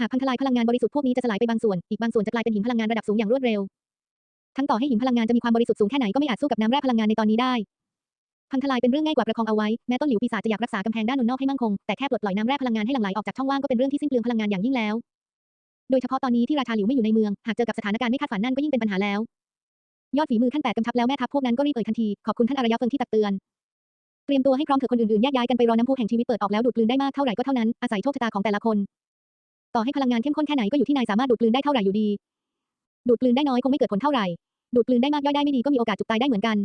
S1: หากพังทลายพลังงานบริสุทธิ์พวกนี้จะสลายไปบางส่วน อีกบางส่วนจะกลายเป็นหินพลังงานระดับสูงอย่างรวดเร็ว ทั้งต่อให้หินพลังงานจะมีความบริสุทธิ์สูงแค่ไหนก็ไม่อาจสู้กับน้ำแร่พลังงานในตอนนี้ได้ พังทลายเป็นเรื่องง่ายกว่าประคองเอาไว้ แม้ต้นหลิวปีศาจจะอยากรักษากำแพงด้านนนอกให้มั่นคง แต่แค่ปลดปล่อยน้ำแร่พลังงานให้หลั่งไหลออกจากช่องว่างก็เป็นเรื่องที่สิ้นเปลืองพลังงานอย่างยิ่งแล้ว โดยเฉพาะตอนนี้ที่ราชาหลิวไม่อยู่ในเมือง หากเจอกับสถานการณ์ไม่คาดฝันนั่นก็ยิ่งเป็นปัญหาแล้ว ยอดฝีมือขั้นแปดกำชับแล้วแม่ทัพพวกนั้นก็รีบเอ่ยทันที ขอบคุณท่านอารยะเฟิงที่ตักเตือนเตรียมตัวให้พร้อมเถอะคนอื่นๆแยกย้ายกันไปรอน้ำพุแห่งชีวิตเปิดออกแล้วดูดกลืนได้มากเท่าไหร่ก็เท่านั้นอาศัยโชคชะตาของแต่ละคน ต่อให้พลังงานเข้มข้นแค่ไหนก็อยู่ที่นายสามารถดูดกลืนได้เท่าไหร่อยู่ดี ดูดกลืนได้น้อยคงไม่เกิดผลเท่าไหร่ ดูดกลืนได้มากย่อยได้ไม่ดีก็มีโอกาสจุกตายได้เหมือนกัน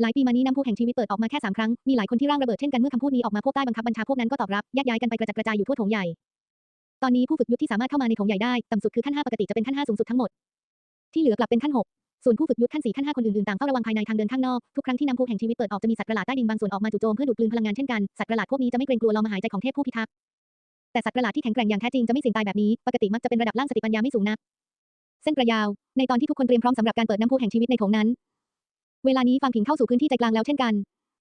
S1: หลายปีมานี้น้ำพุแห่งชีวิตเปิดออกมาแค่สามครั้ง มีหลายคนที่ร่างระเบิดเช่นกันเมื่อคำพูดนี้ออกมาพวกใต้บังคับบัญชาพวกนั้นก็ตอบรับแยกย้ายกันไปกระจัดกระจายอยู่ทั่วโถงใหญ่ ตอนนี้ผู้ฝึกยุทธที่สามารถเข้ามาในโถงใหญ่ได้ต่ำสุดคือขั้นห้าปกติจะเป็นขั้นห้าสูงสุดทั้งหมด ที่เหลือกลับเป็นขั้นหกส่วนผู้ฝึกยุทธขั้นสี่ขั้นห้าคนอื่นๆต่างเฝ้าระวังภายในทางเดินข้างนอกทุกครั้งที่น้ำพุแห่งชีวิตเปิดออกจะมีสัตว์ประหลาดใต้ดินบางส่วนออกมาจู่โจมเพื่อดูดกลืนพลังงานเช่นกันสัตว์ประหลาดพวกนี้จะไม่เกรงกลัวลมหายใจของเทพผู้พิทักษ์ แต่สัตว์ประหลาดที่แข็งแกร่งอย่างแท้จริงจะไม่เสี่ยงตายแบบนี้ ปกติมักจะเป็นระดับล่างสติปัญญาไม่สูงนัก เส้นประยาว ในตอนที่ทุกคนเตรียมพร้อมสำหรับการเปิดน้ำพุแห่งชีวิตในโถงนั้น เวลานี้ฟางผิงเข้าสู่พื้นที่ใจกลางแล้วเช่นกัน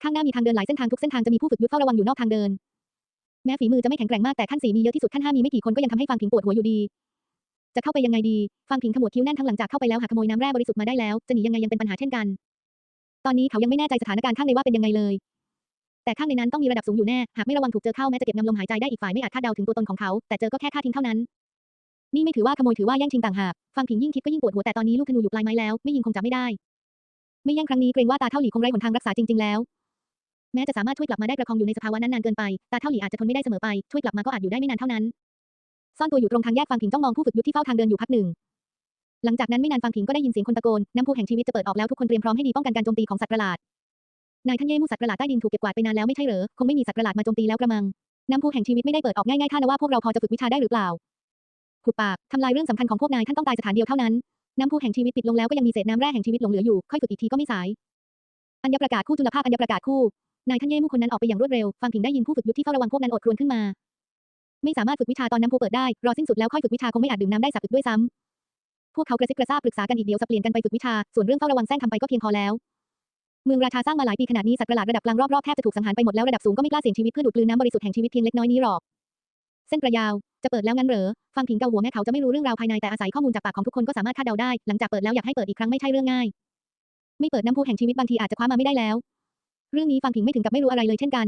S1: ข้างหน้ามีทางเดินหลายเส้นทางทุกเส้นทางจะมีผู้ฝึกยุทธเฝ้าระวังอยู่นอกทางเดิน แม้ฝีมือจะไม่แข็งแกร่งมากแต่ขั้นสี่มีเยอะที่สุดขั้นห้ามีไม่กี่คนก็ยังทำให้ฟางผิงปวดหัวอยู่ดี จะเข้าไปยังไงดี ฟางผิงขมวดคิ้วแน่นทั้งหลังจากเข้าไปแล้วหากขโมยน้ำแร่บริสุทธิ์มาได้แล้ว จะหนียังไงยังเป็นปัญหาเช่นกัน ตอนนี้เขายังไม่แน่ใจสถานการณ์ข้างในว่าเป็นยังไงเลย แต่ข้างในนั้นต้องมีระดับสูงอยู่แน่ หากไม่ระวังถูกเจอเข้าแม้จะเก็บงำลมหายใจได้อีกฝ่ายไม่อาจคาดเดาถึงตัวตนของเขา แต่เจอก็แค่ฆ่าทิ้งเท่านั้น นี่ไม่ถือว่าขโมยถือว่าแย่งชิงต่างหาก ฟังผิงยิ่งคิดก็ยิ่งปวดหัวแต่ตอนนี้ลูกธนูอยู่ปลายไม้แล้ว ไม่ยิงคงจับไม่ได้ ไม่แย่งครั้งนี้เกรงว่าตาเท่าหลีคงไร้หนทางรักษาจริง ๆ แล้ว แม้จะสามารถช่วยกลับมาได้ประคองอยู่ในสภาวะนั้นนานเกินไป ตาเท่าหลีอาจจะทนไม่ได้เสมอไป ช่วยกลับมาก็อาจอยู่ได้ไม่นานเท่านั้น ซ่อนตัวอยู่ตรงทางแยกฟังผิงจ้องมองผู้ฝึกยุทธที่เฝ้าทางเดินอยู่พักหนึ่งหลังจากนั้นไม่นานฟังผิงก็ได้ยินเสียงคนตะโกนน้ำพุแห่งชีวิตจะเปิดออกแล้วทุกคนเตรียมพร้อมให้ดีป้องกันการโจมตีของสัตว์ประหลาด นายท่านเย่มูสัตว์ประหลาดใต้ดินถูกเก็บกวาดไปนานแล้วไม่ใช่เหรอ คงไม่มีสัตว์ประหลาดมาโจมตีแล้วกระมัง น้ำพุแห่งชีวิตไม่ได้เปิดออกง่ายๆท่านว่าพวกเราพอจะฝึกวิชาได้หรือเปล่าหุบปากทำลายเรื่องสำคัญของพวกนายท่านต้องตายสถานเดียวเท่านั้น น้ำพุแห่งชีวิตปิดลงแล้วก็ยังมีเศษน้ำแร่แห่งชีวิตหลงเหลืออยู่ ค่อยฝึกอีกทีก็ไม่สาย อัญญประกาศคู่จุลภาคอัญญประกาศคู่ นายท่านเย่มูคนนั้นออกไปอย่างรวดเร็ว ฟังผิงได้ยินผู้ฝึกยุทธที่เฝ้าระวังพวกนั้นอดครวญขึ้นมา ไม่สามารถฝึกวิชาตอนน้ำพุเปิดได้ รอสิ้นสุดแล้วค่อยฝึกวิชาคงไม่อาจดื่มน้ำได้สักอึกด้วยซ้ำพวกเขากระซิบกระซาบปรึกษากันอีกเดียวสับเปลี่ยนกันไปฝึกวิชา ส่วนเรื่องเฝ้าระวังแซงทำไปก็เพียงพอแล้ว มืองราชาสร้างมาหลายปีขนาดนี้สัตว์ประหลาดระดับกลางรอบๆแทบจะถูกสังหารไปหมดแล้วระดับสูงก็ไม่กล้าเสี่ยงชีวิตเพื่อดูดกลืนน้ำบริสุทธิ์แห่งชีวิตเพียงเล็กน้อยนี้หรอกเส้นประยาวจะเปิดแล้วงั้นเหรอฟังผิงเกาหัวแม่เขาจะไม่รู้เรื่องราวภายในแต่อาศัยข้อมูลจากปากของทุกคนก็สามารถคาดเดาได้หลังจากเปิดแล้วอยากให้เปิดอีกครั้งไม่ใช่เรื่องง่าย ไม่เปิดน้ำพุแห่งชีวิตบางทีอาจจะคว้ามาไม่ได้แล้ว เรื่องนี้ฟังผิงไม่ถึงกับไม่รู้อะไรเลยเช่นกัน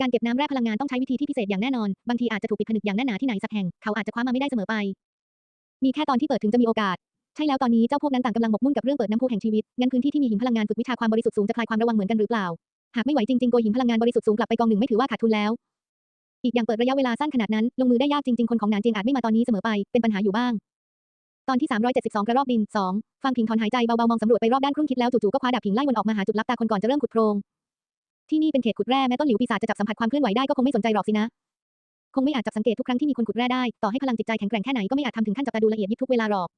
S1: การเก็บน้ำแร่พลังงานต้องใช้วิธีที่พิเศษอย่างแน่นอน บางทีอาจจะถูกปิดผนึกอย่างแน่นหนาที่ไหนสักแห่งเขาอาจจะคว้ามาไม่ได้เสมอไป มีแค่ตอนที่เปิดถึงจะมีโอกาส ใช่แล้วตอนนี้เจ้าพวกนั้นต่างกำลังหมกมุ่นกับเรื่องเปิดน้ำพุแห่งชีวิต งั้นพื้นที่ที่มีหินพลังงานฝึกวิชาความบริสุทธิ์สูงจะคลายความระวังเหมือนกันหรือเปล่า หากไม่ไหวจริงๆโกยหินพลังงานบริสุทธิ์สูงกลับไปกองหนึ่งไม่ถือว่าขาดทุนแล้ว อีกอย่างเปิดระยะเวลาสั้นขนาดนั้น ลงมือได้ยากจริงๆ คนของนานเจียงอาจไม่มาตอนนี้เสมอไป เป็นปัญหาอยู่บ้าง ตอนที่ 372 กระรอกดิน 2 ฟังผิงถอนหายใจเบาๆมองสำรวจไปรอบด้านครุ่นคิดแล้วจู่ๆก็คว้าดาบผิงไล่วนออกมาหาจุดลับตาคนก่อนจะเริ่มขุดโพรงที่นี่เป็นเขตขุดแร่แม้ต้นหลิวปีศาจจะจับสัมผัสความเคลื่อนไหวได้ก็คงไม่สนใจหรอกสินะคงไม่อาจจับสังเกตทุกครั้งที่มีคนขุดแร่ได้ ต่อให้พลังจิตใจแข็งแกร่งแค่ไหนก็ไม่อาจทำถึงขั้นจับตาดูละเอียดยิบทุกเวลาหรอก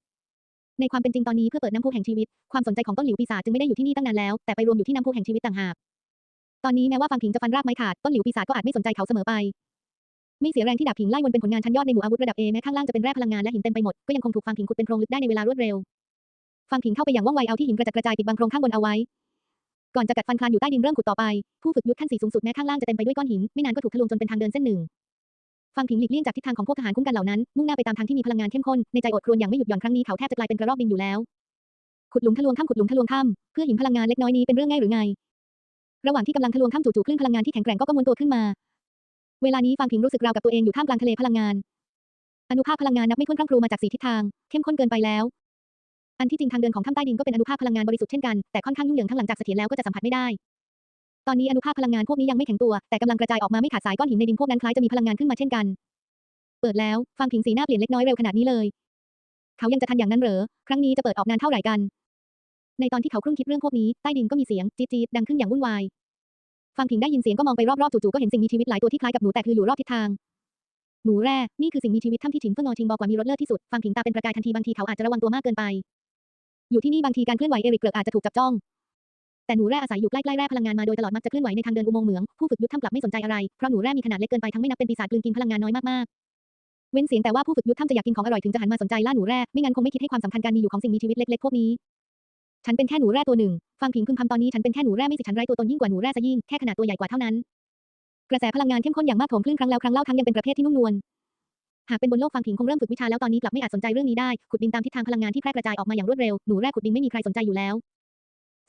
S1: ในความเป็นจริงตอนนี้เพื่อเปิดน้ำพุแห่งชีวิต ความสนใจของต้นหลิวปีศาจจึงไม่ได้อยู่ที่นี่ตั้งนานแล้ว แต่ไปรวมอยู่ที่น้ำพุแห่งชีวิตต่างหาก ตอนนี้แม้ว่าฟังผิงจะฟันรากไม้ขาด ต้นหลิวปีศาจก็อาจไม่สนใจเขาเสมอไป ไม่เสียแรงที่ดาบผิงไล่วนเป็นผลงานชั้นยอดในหมู่อาวุธระดับเอแม้ข้างล่างจะเป็นแร่พลังงานและหินเต็มไปหมด ก็ยังคงถูกฟังผิงขุดเป็นโพรงลึกได้ในเวลารวดเร็ว ฟังผิงเข้าไปอย่างว่องไวเอาที่หินกระจัดกระจายปิดบังโพรงข้างบนเอาไว้ ก่อนจะกัดฟันคลานอยู่ใต้ดินเริ่มขุดต่อไป ผู้ฝึกยุทธขั้นสีสูงสุดแม้ข้างล่างจะเต็มไปด้วยก้อนหิน ไม่นานก็ถูกทะลวงจนเป็นทางเดินเส้นหนึ่ง ฟังผิงหลีกเลี่ยงจากทิศทางของพวกทหารคุ้มกันเหล่านั้น มุ่งหน้าไปตามทางที่มีพลังงานเข้มข้น ในใจอดครวญอย่างไม่หยุดหย่อนครั้งนี้เขาแทบจะกลายเป็นกระรอกบินอยู่แล้ว ขุดหลุมทะลวงถ้ำขุดหลุมทะลวงถ้ำเพื่อหินพลังงานเล็กน้อยนี้เป็นเรื่องง่ายหรือไง ระหว่างที่กำลังทะลวงถ้ำจู่ๆคลื่นพลังงานที่แข็งแกร่งก็กระมวลตัวขึ้นมา เวลานี้ฟังผิงรู้สึกราวกับตัวเองอยู่ท่ามกลางทะเลพลังงาน อนุภาคพลังงานนับไม่ถ้วนพรั่งพรูมาจากสีทิศทาง เข้มข้นเกินไปแล้ว อันที่จริงทางเดินของถ้ำใต้ดินก็เป็นอนุภาคพลังงานบริสุทธิ์เช่นกัน แต่ค่อนข้างยุ่งเหยิงทั้งหลังจากเสถียรแล้วก็จะสัมผัสไม่ได้ ตอนนี้อนุภาคพลังงานพวกนี้ยังไม่แข็งตัว แต่กำลังกระจายออกมาไม่ขาดสายก้อนหินในดินพวกนั้นคล้ายจะมีพลังงานขึ้นมาเช่นกัน เปิดแล้ว ฟังผิงสีหน้าเปลี่ยนเล็กน้อยเร็วขนาดนี้เลย เขายังจะทันอย่างนั้นเหรอ ครั้งนี้จะเปิดออกนานเท่าไหร่กัน ในตอนที่เขาครุ่นคิดเรื่องพวกนี้ ใต้ดินก็มีเสียงจี๊ดๆดังขึ้นอย่างวุ่นวาย ฟังผิงได้ยินเสียงก็มองไปรอบๆจู่ๆก็เห็นสิ่งมีชีวิตหลายตัวที่คล้ายกับหนูแต่คืออยู่รอบทิศทาง หนูแร่นี่คือสิ่งมีชีวิตถ้ำที่ฉินเฟิงอชิงบอกว่ามีรสเลิศที่สุด ฟังผิงตาเป็นประกายทันทีบางทีเขาอาจจะระวังตัวมากเกินไป อยู่ที่นี่บางทีการเคลื่อนไหวเอริกเกลือกอาจจะถูกจับจ้อง แต่หนูแร่อาศัยอยู่ใกล้ๆแร่พลังงานมาโดยตลอดมักจะเคลื่อนไหวในทางเดินอุโมงค์เหมือง ผู้ฝึกยุทธถ้ำกลับไม่สนใจอะไร เพราะหนูแร่มีขนาดเล็กเกินไปทั้งไม่นับเป็นปีศาจกลืนกินพลังงานน้อยมากๆ เว้นเสียงแต่ว่าผู้ฝึกยุทธถ้ำจะอยากกินของอร่อยถึงจะหันมาสนใจล่าหนูแร่ไม่งั้นคงไม่คิดให้ความสำคัญการมีอยู่ของสิ่งมีชีวิตเล็กๆพวกนี้ ฉันเป็นแค่หนูแร่ตัวหนึ่ง ฟังผิงพึมพำตอนนี้ฉันเป็นแค่หนูแร่ไม่สิฉันไร้ตัวตนยิ่งกว่าหนูแร่ซะยิ่งแค่ขนาดตัวใหญ่กว่าเท่านั้น กระแสพลังงานเข้มข้นอย่างมากโถมคลื่นครั้งแล้วครั้งเล่าทั้งยังเป็นประเภทที่นุ่มนวลหากเป็นบนโลกฟังผิงคงเริ่มฝึกวิชาแล้วตอนนี้กลับไม่อาจสนใจเรื่องนี้ได้ขุดดินตามทิศทางพลังงานที่แพร่กระจายออกมาอย่างรวดเร็วหนูแร่ขุดดินไม่มีใครสนใจอยู่แล้ว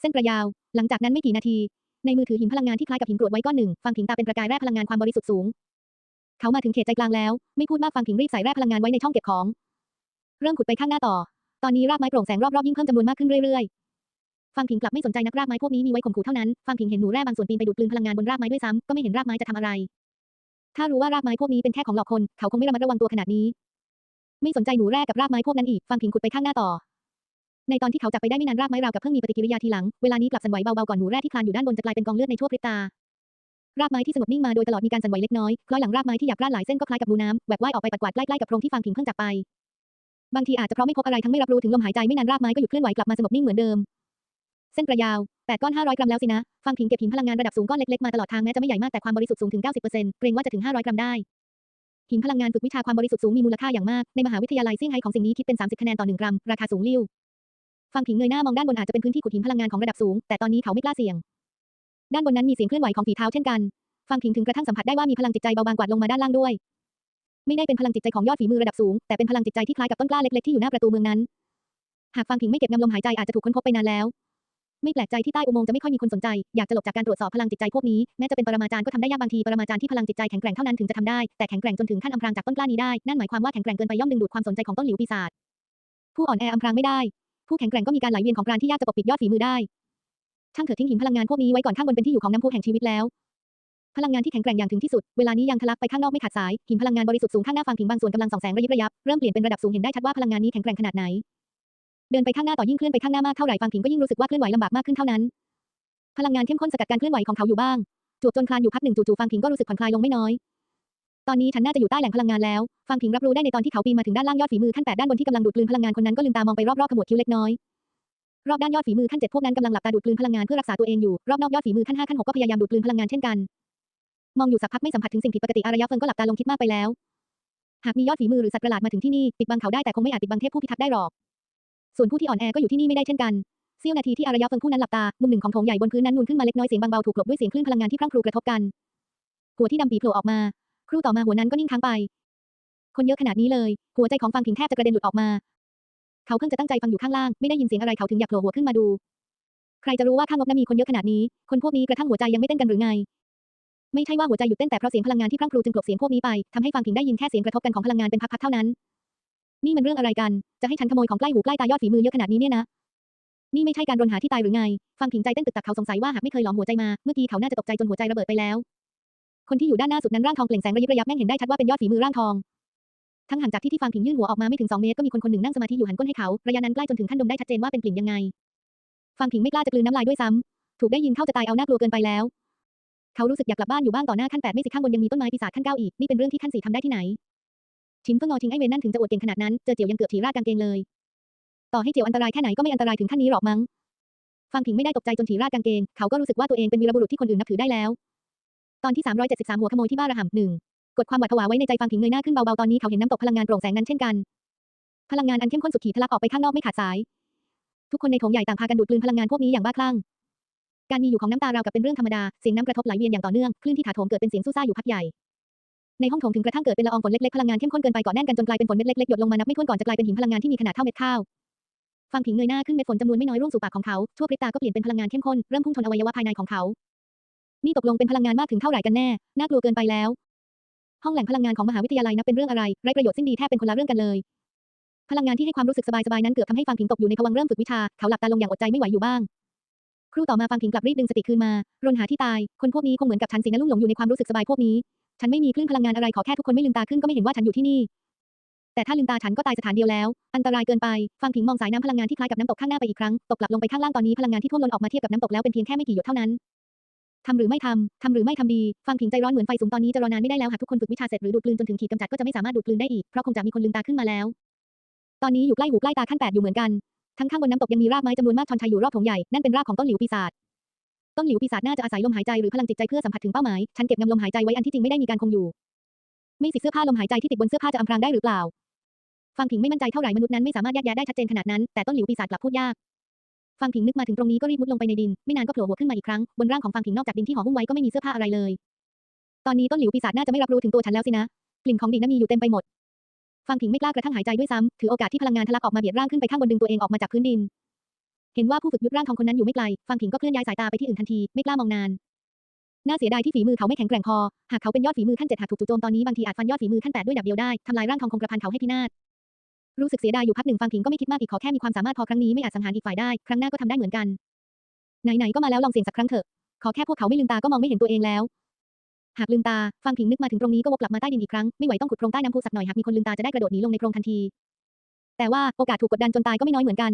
S1: เส้นประยาว หลังจากนั้นไม่กี่นาที ในมือถือหินพลังงานที่คล้ายกับหินกรวดไว้ก้อนหนึ่ง ฟังผิงตาเป็นประกายแร่พลังงานความบริสุทธิ์สูง เขามาถึงเขตใจกลางแล้ว ไม่พูดมากฟังผิงรีบใส่แร่พลังงานไว้ในช่องเก็บของ เริ่มขุดไปข้างหน้าต่อ ตอนนี้รากไม้โปร่งแสงรอบๆยิ่งเพิ่มจำนวนมากขึ้นเรื่อยๆ ฟังผิงกลับไม่สนใจนักรากไม้พวกนี้มีไว้ข่มขู่เท่านั้น ฟังผิงเห็นหนูแร่บางส่วนปีนไปดูดกลืนพลังงานบนรากไม้ด้วยซ้ำก็ไม่เห็นรากไม้จะทำอะไร ถ้ารู้ว่ารากไม้พวกนี้เป็นแค่ของหลอกคน เขาคงไม่ระมัดระวังตัวขนาดนี้ ไม่สนใจหนูแร่กับรากไม้พวกนั้นอีก ฟังผิงขุดไปข้างหน้าต่อ ในตอนที่เขาจับไปได้ไม่นานรากไม้ราวกับเพิ่งมีปฏิกิริยาทีหลัง เวลานี้กลับสั่นไหวเบาๆก่อนหนูแร่ที่คลานอยู่ด้านบนจะกลายเป็นกองเลือดในชั่วพริบตารากไม้ที่สงบนิ่งมาโดยตลอดมีการสั่นไหวเล็กน้อยคล้อยหลังรากไม้ที่หยาบกร้านหลายเส้นก็คล้ายกับรูน้ำแหวกว่ายออกไปปัดกวาดใกล้ๆกับโพรงที่ฟังผิงเพิ่งจับไปบางทีอาจจะเพราะไม่พบอะไรทั้งไม่รับรู้ถึงลมหายใจไม่นานรากไม้ก็หยุดเคลื่อนไหวกลับมาสงบนิ่งเหมือนเดิม เส้นประยาว8ก้อน500 กรัมแล้วสินะ ฟังผิงเก็บหินพลังงานระดับสูงก้อนเล็กๆมาตลอดทางแม้จะไม่ใหญ่มากแต่ความบริสุทธิ์สูงถึง 90%เกรงว่าจะถึง 500 กรัมได้ หินพลังงานฝึกวิชาความบริสุทธิ์สูงมีมูลค่าอย่างมาก ในมหาวิทยาลัยเซี่ยงไฮ้ของสิ่งนี้คิดเป็น 30 คะแนนต่อ 1 กรัม ราคาสูงลิ่ว ฟังผิงเงยหน้ามองด้านบนอาจจะเป็นพื้นที่ขุดหินพลังงานของระดับสูง แต่ตอนนี้เขาไม่กล้าเสี่ยง ด้านบนนั้นมีเสียงเคลื่อนไหวของฝีเท้าเช่นกัน ฟังผิงถึงกระทั่งสัมผัสได้ว่ามีพลังจิตใจเบาบางกวาดลงมาด้านล่างด้วย ไม่ได้เป็นพลังจิตใจของยอดฝีมือระดับสูง แต่เป็นพลังจิตใจที่คล้ายกับต้นกล้าเล็กๆที่อยู่หน้าประตูเมืองนั้น หากฟังผิงไม่เก็บงำลมหายใจอาจจะถูกค้นพบไปนานแล้ว ไม่แปลกใจที่ใต้อุโมงค์จะไม่ค่อยมีคนสนใจ อยากจะหลบจากการตรวจสอบพลังจิตใจพวกนี้ แม้จะเป็นปรมาจารย์ก็ทำได้ยากบางที ปรมาจารย์ที่พลังจิตใจแข็งแกร่งเท่านั้นถึงจะทำได้ แต่แข็งแกร่งจนถึงขั้นอำพรางจากต้นกล้านี้ได้ นั่นหมายความว่าแข็งแกร่งเกินไปย่อมดึงดูดความสนใจของต้นหลิวปีศาจผู้อ่อนแออำพรางไม่ได้ ผู้แข็งแกร่งก็มีการไหลเวียนของปราณที่ยากจะปกปิดยอดฝีมือได้ช่างเถิดทิ้งหินพลังงานพวกนี้ไว้ก่อนข้างบนเป็นที่อยู่ของน้ำพุแห่งชีวิตแล้ว พลังงานที่แข็งแกร่งอย่างถึงที่สุด เวลานี้ยังทะลักไปข้างนอกไม่ขาดสาย หินพลังงานบริสุทธิ์สูงข้างหน้าฟังผิงบางส่วนกำลังส่องแสงระยิบระยับ เริ่มเปลี่ยนเป็นระดับสูงเห็นได้ชัดว่าพลังงานนี้แข็งแกร่งขนาดไหน เดินไปข้างหน้าต่อยิ่งเคลื่อนไปข้างหน้ามากเท่าไหร่ฟังผิงก็ยิ่งรู้สึกว่าเคลื่อนไหวลำบากมากขึ้นเท่านั้น พลังงานเข้มข้นสกัดการเคลื่อนไหวของเขาอยู่บ้างจวบจนคลานอยู่พักหนึ่งจู่ๆฟังผิงก็รู้สึกผ่อนคลายลงไม่น้อย ตอนนี้ฉันน่าจะอยู่ใต้แหล่งพลังงานแล้ว ฟังผิงรับรู้ได้ในตอนที่เขาปีนมาถึงด้านล่างยอดฝีมือขั้นแปดด้านบนที่กำลังดูดกลืนพลังงานคนนั้นก็ลืมตามองไปรอบๆขมวดคิ้วเล็กน้อย รอบด้านยอดฝีมือขั้นเจ็ดพวกนั้นกำลังหลับตาดูดกลืนพลังงานเพื่อรักษาตัวเองอยู่ รอบนอกยอดฝีมือขั้นห้าขั้นหกก็พยายามดูดกลืนพลังงานเช่นกัน มองอยู่สักพักไม่สัมผัสถึงสิ่งผิดปกติอารยะเฟิงก็หลับตาลงคิดมากไปแล้ว หากมียอดฝีมือหรือสัตว์ประหลาดมาถึงที่นี่ปิดบังเขาได้แต่คงไม่อาจปิดบังเทพผู้พิทักษ์ได้หรอก ส่วนผู้ที่อ่อนแอก็อยู่ที่นี่ไม่ได้เช่นกันเสี้ยวนาทีที่อารยะเฟิงผู้นั้นหลับตามุมหนึ่งของโถงใหญ่บนพื้นนั้นนูนขึ้นมาเล็กน้อยเสียงบางเบาถูกกลบด้วยเสียงคลื่นพลังงานที่พรั่งพรูกระทบกันหัวที่ดำปีโผล่ออกมา รู่ต่อมาหัวนั้นก็นิ่งค้างไป คนเยอะขนาดนี้เลย หัวใจของฟังผิงแทบจะกระเด็นหลุดออกมา เขาเพิ่งจะตั้งใจฟังอยู่ข้างล่าง ไม่ได้ยินเสียงอะไรเขาถึงอยากโผล่หัวขึ้นมาดู ใครจะรู้ว่าข้างงบนั้นมีคนเยอะขนาดนี้ คนพวกนี้กระทั่งหัวใจยังไม่เต้นกันหรือไง ไม่ใช่ว่าหัวใจหยุดเต้นแต่เพราะเสียงพลังงานที่พรั่งพรูจึงกลบเสียงพวกนี้ไปทำให้ฟังผิงได้ยินแค่เสียงกระทบกันของพลังงานเป็นพักๆเท่านั้น นี่มันเรื่องอะไรกัน จะให้ฉันขโมยของใกล้หูใกล้ตายอดฝีมือเยอะขนาดนี้เนี่ยนะนี่ไม่ใช่การรนหาที่ตายหรือไง ฟังผิงใจเต้นตึกตักเขาสงสัยว่าหากไม่เคยหลอมหัวใจมา เมื่อกี้เขาน่าจะตกใจจนหัวใจระเบิดไปแล้ว คนที่อยู่ด้านหน้าสุดนั้นร่างทองเปล่งแสงระยิบระยับแม่งเห็นได้ชัดว่าเป็นยอดฝีมือร่างทอง ทั้งห่างจากที่ที่ฟางผิงยื่นหัวออกมาไม่ถึง2เมตรก็มีคนคนหนึ่งนั่งสมาธิอยู่หันก้นให้เขาระยะนั้นใกล้จนถึงขั้นดมได้ชัดเจนว่าเป็นกลิ่นยังไงฟางผิงไม่กล้าจะกลืนน้ำลายด้วยซ้ำถูกได้ยินเข้าจะตายเอาหน่ากลัวเกินไปแล้ว เขารู้สึกอยากกลับบ้านอยู่บ้างต่อหน้าขั้นแปดไม่สิข้างบนยังมีต้นไม้ปีศาจขั้นเก้าอีกนี่เป็นเรื่องที่ขั้นสี่ทำได้ที่ไหนชินเฟิงงอทิ้งไอเวนนั่นถึงจะอวดเก่งขนาดนั้นเจอเจียวยังเกือบถีราดกางเกงเลย ต่อให้เจียวอันตรายแค่ไหนก็ไม่อันตรายถึงขั้นนี้หรอกมั้งฟางผิงไม่ได้ตกใจจนถีราดกางเกง เขาก็รู้สึกว่าตัวเองเป็นวีรบุรุษที่คนอื่นนับถือได้แล้ว ตอนที่ 373 หัวขโมยที่บ้านระห่ำหนึ่งกดความหวาดผวาไว้ในใจฟางผิงเงยหน้าขึ้นเบาๆ ตอนนี้เขาเห็นน้ำตกพลังงานโปร่งแสงนั้นเช่นกัน พลังงานอันเข้มข้นสุดขีดทะลักออกไปข้างนอกไม่ขาดสาย ทุกคนในโถงใหญ่ต่างพากันดูดกลืนพลังงานพวกนี้อย่างบ้าคลั่ง การมีอยู่ของน้ำตาราวกับเป็นเรื่องธรรมดา เสียงน้ำกระทบไหลเวียนอย่างต่อเนื่อง คลื่นที่ถาโถมเกิดเป็นเสียงสู้ซ่าอยู่พักใหญ่ ในห้องโถงถึงกระทั่งเกิดเป็นละอองฝนเล็กๆ พลังงานเข้มข้นเกินไปเกาะแน่นกันจนกลายเป็นฝนเม็ดเล็กๆ หยดลงมานับไม่ถ้วนก่อนจะกลายเป็นหินพลังงานที่มีขนาดเท่าเม็ดข้าวฟังผิงเงยหน้าขึ้นเม็ดฝนจำนวนไม่น้อยร่วงสู่ปากของเขา ชั่วพริบตาก็เปลี่ยนเป็นพลังงานเข้มข้น เริ่มพุ่งชนอวัยวะภายในของเขา นี่ตกลงเป็นพลังงานมากถึงเท่าไหร่กันแน่ น่ากลัวเกินไปแล้ว ห้องแหล่งพลังงานของมหาวิทยาลัยนับเป็นเรื่องอะไร ไร้ประโยชน์สิ้นดีแทบเป็นคนละเรื่องกันเลย พลังงานที่ให้ความรู้สึกสบายๆนั้นเกือบทำให้ฟังผิงตกอยู่ในภวังเริ่มฝึกวิชา เขาหลับตาลงอย่างอดใจไม่ไหวอยู่บ้าง ครูต่อมาฟังผิงกลับรีบดึงสติคืนมา รนหาที่ตาย คนพวกนี้คงเหมือนกับฉันสินะลุ่มหลงอยู่ในความรู้สึกสบายพวกนี้ ฉันไม่มีคลื่นพลังงานอะไรขอแค่ทุกคนไม่ลืมตาขึ้นก็ไม่เห็นว่าฉันอยู่ที่นี่ แต่ถ้าลืมตาฉันก็ตายสถานเดียวแล้ว อันตรายเกินไป ฟังผิงมองสายน้ำพลังงานที่คล้ายกับน้ำตกข้างหน้าไปอีกครั้ง ตกกลับลงไปข้างล่างตอนนี้พลังงานที่ท่วมล้นออกมาเทียบกับน้ำตกแล้วเป็นเพียงแค่ไม่กี่หยดเท่านั้น ทำหรือไม่ทำ ทำหรือไม่ทำดี ฟังผิงใจร้อนเหมือนไฟสูงตอนนี้จะรอนานไม่ได้แล้วหากทุกคนฝึกวิชาเสร็จหรือดูดกลืนจนถึงขีดกำจัดก็จะไม่สามารถดูดกลืนได้อีก เพราะคงจะมีคนลืมตาขึ้นมาแล้ว ตอนนี้อยู่ใกล้หูใกล้ตาขั้นแปดอยู่เหมือนกัน ทั้งข้างบนน้ำตกยังมีรากไม้จำนวนมากชอนชัยอยู่รอบโถงใหญ่ นั่นเป็นรากของต้นหลิวปีศาจ ต้นหลิวปีศาจน่าจะอาศัยลมหายใจหรือพลังจิตใจเพื่อสัมผัสถึงเป้าหมาย ฉันเก็บงำลมหายใจไว้อันที่จริงไม่ได้มีการคงอยู่ไม่สิเสื้อผ้าลมหายใจที่ติดบนเสื้อผ้าจะอำพรางได้หรือเปล่า ฟังผิงไม่มั่นใจเท่าไหร่มนุษย์นั้นไม่สามารถแยกแยะได้ชัดเจนขนาดนั้น แต่ต้นหลิวปีศาจกลับพูดยาก ฟังผิงนึกมาถึงตรงนี้ก็รีบมุดลงไปในดิน ไม่นานก็โผล่หัวขึ้นมาอีกครั้ง บนร่างของฟังผิงนอกจากดินที่ห่อหุ้มไว้ก็ไม่มีเสื้อผ้าอะไรเลย ตอนนี้ต้นหลิวปีศาจน่าจะไม่รับรู้ถึงตัวฉันแล้วสินะ กลิ่นของดินน่ะมีอยู่เต็มไปหมดฟังผิงไม่กล้ากระทั่งหายใจด้วยซ้ำถือโอกาสที่พลังงานทะลักออกมาเบียดร่างขึ้นไปข้างบนดึงตัวเองออกมาจากพื้นดิน เห็นว่าผู้ฝึกยุทธร่างทองคนนั้นอยู่ไม่ไกลฟังผิงก็เคลื่อนย้ายสายตาไปที่อื่นทันที ไม่กล้ามองนาน น่าเสียดายที่ฝีมือเขาไม่แข็งแกร่งพอ หากเขาเป็นยอดฝีมือขั้นเจ็ดหากถูกจู่โจมตอนนี้บางทีอาจฟันยอดฝีมือขั้นแปดด้วยดับเดียวได้ทำลายร่างทองคงกระพันเขาให้พินาศ รู้สึกเสียดายอยู่พักหนึ่งฟังผิงก็ไม่คิดมากอีกขอแค่มีความสามารถพอครั้งนี้ไม่อาจสังหารอีกฝ่ายได้ ครั้งหน้าก็ทำได้เหมือนกัน ไหนๆก็มาแล้วลองเสี่ยงสักครั้งเถอะ ขอแค่พวกเขาไม่ลืมตาก็มองไม่เห็นตัวเองแล้ว หากลืมตา ฟังผิงนึกมาถึงตรงนี้ก็วกกลับมาใต้ดินอีกครั้ง ไม่ไหวต้องขุดโพรงใต้น้ำพุสักหน่อยหากมีคนลืมตาจะได้กระโดดหนีลงในโพรงทันที แต่ว่าโอกาสถูกกดดันจนตายก็ไม่น้อยเหมือนกัน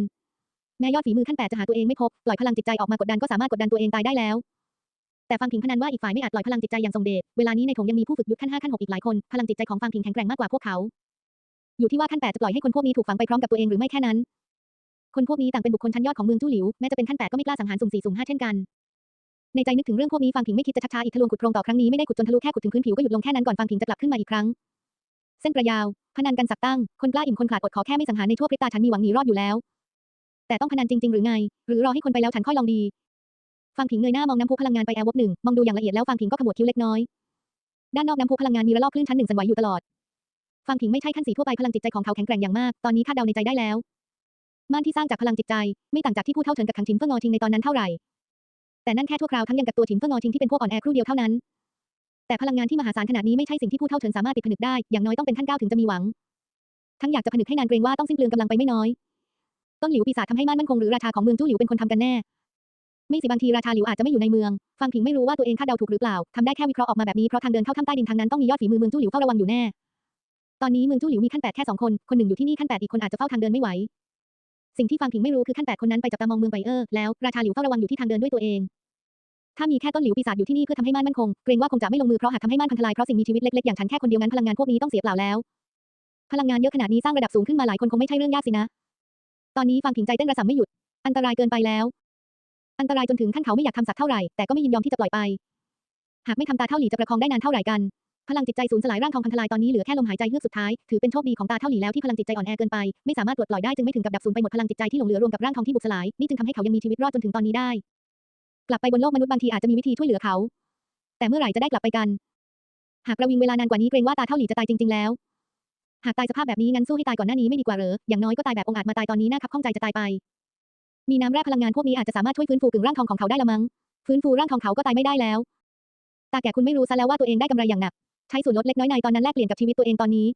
S1: แม้ยอดฝีมือขั้นแปดจะหาตัวเองไม่พบ ปล่อยพลังจิตใจออกมากดดันก็สามารถกดดันตัวเองตายได้แล้ว แต่ฟังผิงพนันว่าอีกฝ่ายไม่อาจปล่อยพลังจิตใจอย่างทรงเดช เวลานี้ในถงยังมีผู้ฝึกยุทธขั้นห้าขั้นหกอีกหลายคน พลังจิตใจของฟังผิงแข็งแกร่งมากกว่าพวกเขา อยู่ที่ว่าขั้นแปดจะปล่อยให้คนพวกนี้ถูกฝังไปพร้อมกับตัวเองหรือไม่แค่นั้น คนพวกนี้ต่างเป็นบุคคลชั้นยอดของเมืองจู้หลิว แม้จะเป็นขั้นแปดก็ไม่กล้าสังหารสุ่มสี่สุ่มห้าเช่นกัน ในใจนึกถึงเรื่องพวกนี้ฟังผิงไม่คิดจะชักช้าอีกทะลวงขุดโพรงต่อครั้งนี้ไม่ได้ขุดจนทะลุแค่ขุดถึงพื้นผิวก็หยุดลงแค่นั้นก่อนฟังผิงจะกลับขึ้นมาอีกครั้ง เส้นประยาว พนันกันสักตั้ง คนกล้าอิ่มคนขาดอดขอแค่ไม่สังหารในชั่วพริบตาฉันมีหวังหนีรอดอยู่แล้ว แต่ต้องพนันจริง ๆ หรือไง หรือรอให้คนไปแล้วฉันค่อยลองดี ฟังผิงเงยหน้ามองน้ำพุพลังงานไปแอลวบหนึ่งมองดูอย่างละเอียดแล้วฟังผิงก็ขมวดคิ้วเล็กน้อยด้านนอกน้ำพุพลังงานมีระลอกคลื่นชั้นหนึ่งสั่นไหวอยู่ตลอด ฟังผิงไม่ใช่ขั้นสีทั่วไปพลังจิตใจของเขาแข็งแกร่งอย่างมาก ตอนนี้คาดเดาในใจได้แล้ว ม่านที่สร้างจากพลังจิตใจ ไม่ต่างจากที่ผู้เท่าเฉินกับขังฉินเฟิงงอชิงในตอนนั้นเท่าไหร่ แต่นั่นแค่ทั่วคราวทั้งยังกับตัวฉินเฟิงงอชิงที่เป็นพวกอ่อนแอครู่เดียวเท่านั้น แต่พลังงานที่มหาศาลขนาดนี้ไม่ใช่สิ่งที่ผู้เท่าเฉินสามารถปิดผนึกได้ อย่างน้อยต้องเป็นขั้นเก้าถึงจะมีหวัง ทั้งอยากจะผนึกให้นานเกรงว่าต้องสิ้นเปลืองกำลังไปไม่น้อย ต้นหลิวปีศาจทำให้ม่านมั่นคงหรือราชาของเมืองจู้หลิวเป็นคนทำกันแน่ไม่สิบางทีราชาหลิวอาจจะไม่อยู่ในเมือง ฟังผิงไม่รู้ว่าตัวเองคาดเดาถูกหรือเปล่า ทำได้แค่วิเคราะห์ออกมาแบบนี้เพราะทางเดินเข้าถ้ำใต้ดินทางนั้นต้องมียอดฝีมือเมืองจู้หลิวเฝ้าระวังอยู่แน่ ตอนนี้เมืองจู้หลิวมีขั้นแปดแค่สองคน คนหนึ่งอยู่ที่นี่ขั้นแปดอีกคนอาจจะเฝ้าทางเดินไม่ไหว สิ่งที่ฟังผิงไม่รู้คือขั้นแปดคนนั้นไปจับตามองเมืองไปเออร์แล้วราชาหลิวเฝ้าระวังอยู่ที่ทางเดินด้วยตัวเอง ถ้ามีแค่ต้นหลิวปีศาจอยู่ที่นี่เพื่อทำให้ม่านมั่นคง เกรงว่าคงจะไม่ลงมือเพราะหากทำให้ม่านพังทลายเพราะสิ่งมีชีวิตเล็กๆอย่างฉันแค่คนเดียวงั้นพลังงานพวกนี้ต้องเสียเปล่าแล้ว พลังงานเยอะขนาดนี้สร้างระดับสูงขึ้นมาหลายคนคงไม่ใช่เรื่องยากสินะ ตอนนี้ฟังผิงใจเต้นระส่ำไม่หยุด อันตรายเกินไปแล้ว อันตรายจนถึงขั้นเขาไม่อยากทำสักเท่าไหร่แต่ก็ไม่ยินยอมที่จะปล่อยไป หากไม่ทำตาเท่าหลีจะประคองได้นานเท่าไหร่กัน พลังจิตใจสูญสลายร่างทองพังทลายตอนนี้เหลือแค่ลมหายใจเฮือกสุดท้าย ถือเป็นโชคดีของตาเท่าหลีแล้วที่พลังจิตใจอ่อนแอเกินไป ไม่สามารถปลดปล่อยได้จึงไม่ถึงกับดับสูญไปหมดพลังจิตใจที่หลงเหลือรวมกับร่างทองที่บุบสลายนี่จึงทำให้เขายังมีชีวิตรอดจนถึงตอนนี้ได้ กลับไปบนโลกมนุษย์บางทีอาจจะมีวิธีช่วยเหลือเขา แต่เมื่อไหร่จะได้กลับไปกัน หากประวิงเวลานานกว่านี้เกรงว่าตาเท่าหลีจะตายจริง ๆ แล้ว หากตายสภาพแบบนี้งั้นสู้ให้ตายก่อนหน้านี้ไม่ดีกว่าเหรอ อย่างน้อยก็ตายแบบองอาจมาตายตอนนี้น่าคับข้องใจจะตายไป มีน้ำแร่พลังงานพวกนี้อาจจะสามารถช่วยฟื้นฟูกึ่งร่างทองของเขาได้ละมั้ง ฟื้นฟูร่างทองเขาก็ตายไม่ได้แล้ว ตาแก่คุณไม่รู้ซะแล้วว่าตัวเองได้กำไรอย่างหนัก ใช้ส่วนลดเล็กน้อยในตอนนั้นแลกเปลี่ยนกับชีวิตตัวเองตอนนี้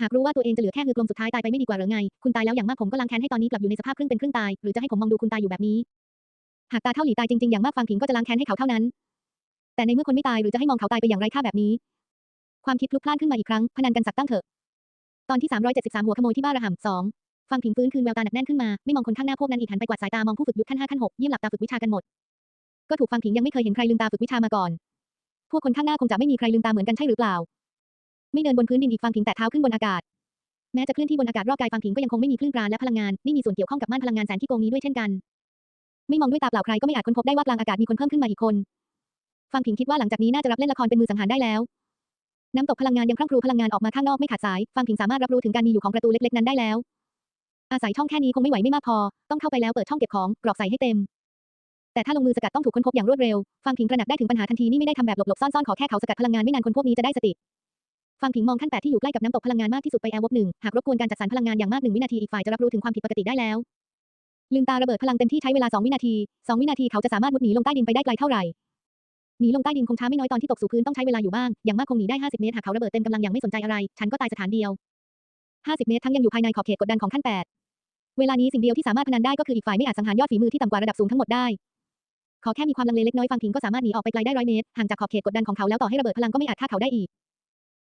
S1: หากรู้ว่าตัวเองจะเหลือแค่ฮือกลมสุดท้ายตายไปไม่ดีกว่าหรือไง คุณตายแล้วอย่างมากผมก็ล้างแค้นให้ตอนนี้กลับอยู่ในสภาพครึ่งเป็นครึ่งตาย หรือจะให้ผมมองดูคุณตายอยู่แบบนี้ หากตาเท่าหลีตายจริงๆอย่างมากฟังผิงก็จะล้างแค้นให้เขาเท่านั้น แต่ในเมื่อคนไม่ตายหรือจะให้มองเขาตายไปอย่างไร้ค่าแบบนี้ ความคิดพลุกพล่านขึ้นมาอีกครั้ง พนันกันสักตั้งเถอะ ตอนที่ 373 หัวขโมยที่บ้าระห่ำสองฟังผิงฟื้นคืนแววตาหนักแน่นขึ้นมา ไม่มองคนข้างหน้าพวกนั้นอีกหันไปกวาดสายตามองผู้ฝึกยุทธขั้นห้าขั้นหกเยี่ยมหลับตาฝึกวิชากันหมด ก็ถูกฟังผิงยังไม่เคยเห็นใครลืมตาฝึกวิชามาก่อน พวกคนข้างหน้าคงจะไม่มีใครลืมตาเหมือนกันใช่หรือเปล่า ไม่เดินบนพื้นดินอีกฟังผิงแตะเท้าขึ้นบนอากาศ แม้จะเคลื่อนที่บนอากาศรอบกายฟังผิงก็ยังคงไม่มีคลื่นปราณและพลังงานไม่มีส่วนเกี่ยวข้องกับม่านพลังงานแสนที่โกงนี้ด้วยเช่นกัน ไม่มองด้วยตาเปล่าใครก็ไม่อาจค้นพบได้ว่ากลางอากาศมีคนเพิ่มขึ้นมาอีกคน ฟังผิงคิดว่าหลังจากนี้น่าจะรับเล่นละครเป็นมือสังหารได้แล้ว น้ำตกพลังงานยังพรั่งพรูพลังงานออกมาข้างนอกไม่ขาดสาย ฟังผิงสามารถรับรู้ถึงการมีอยู่ของประตูเล็กๆนั้นได้แล้วอาศัยช่องแค่นี้คงไม่ไหวไม่มากพอ ต้องเข้าไปแล้วเปิดช่องเก็บของกรอกใส่ให้เต็ม แต่ถ้าลงมือสกัดต้องถูกค้นพบอย่างรวดเร็ว ฟังผิงตระหนักได้ถึงปัญหาทันทีนี่ไม่ได้ทำแบบหลบๆซ่อนๆขอแค่เขาสกัดพลังงานไม่นานคนพวกนี้จะได้สติฟังผิงมองขั้นแปดที่อยู่ใกล้กับน้ำตกพลังงานมากที่สุดไปแอร์วบหนึ่งหากรบกวนการจัดสรรพลังงานอย่างมากหนึ่งวินาทีอีกฝ่ายจะรับรู้ถึงความผิดปกติได้แล้ว ลืมตาระเบิดพลังเต็มที่ใช้เวลาสองวินาทีสองวินาทีเขาจะสามารถมุดหนีลงใต้ดินไปได้ไกลเท่าไหร่หนีลงใต้ดินคงช้าไม่น้อยตอนที่ตกสู่พื้นต้องใช้เวลาอยู่บ้างอย่างมากคงหนีได้ 50 เมตรหากเขาระเบิดเต็มกำลังอย่างไม่สนใจอะไร ฉันก็ตายสถานเดียว 50 เมตรทั้งยังอยู่ภายในขอบเขตกดดันของขั้น 8 เวลานี้สิ่งเดียวที่สามารถพนันได้ก็คืออีกฝ่ายไม่อาจสังหารยอดฝีมือที่ต่ำกว่าระดับสูงทั้งหมดได้ ขอแค่มีความลังเลเล็กน้อยฟังพิงก็สามารถหนีออกไปไกลได้ร้อยเมตรห่างจากขอบเขตกดดันของเขาแล้วต่อให้ระเบิดพลังก็ไม่อาจฆ่าเขาได้อีก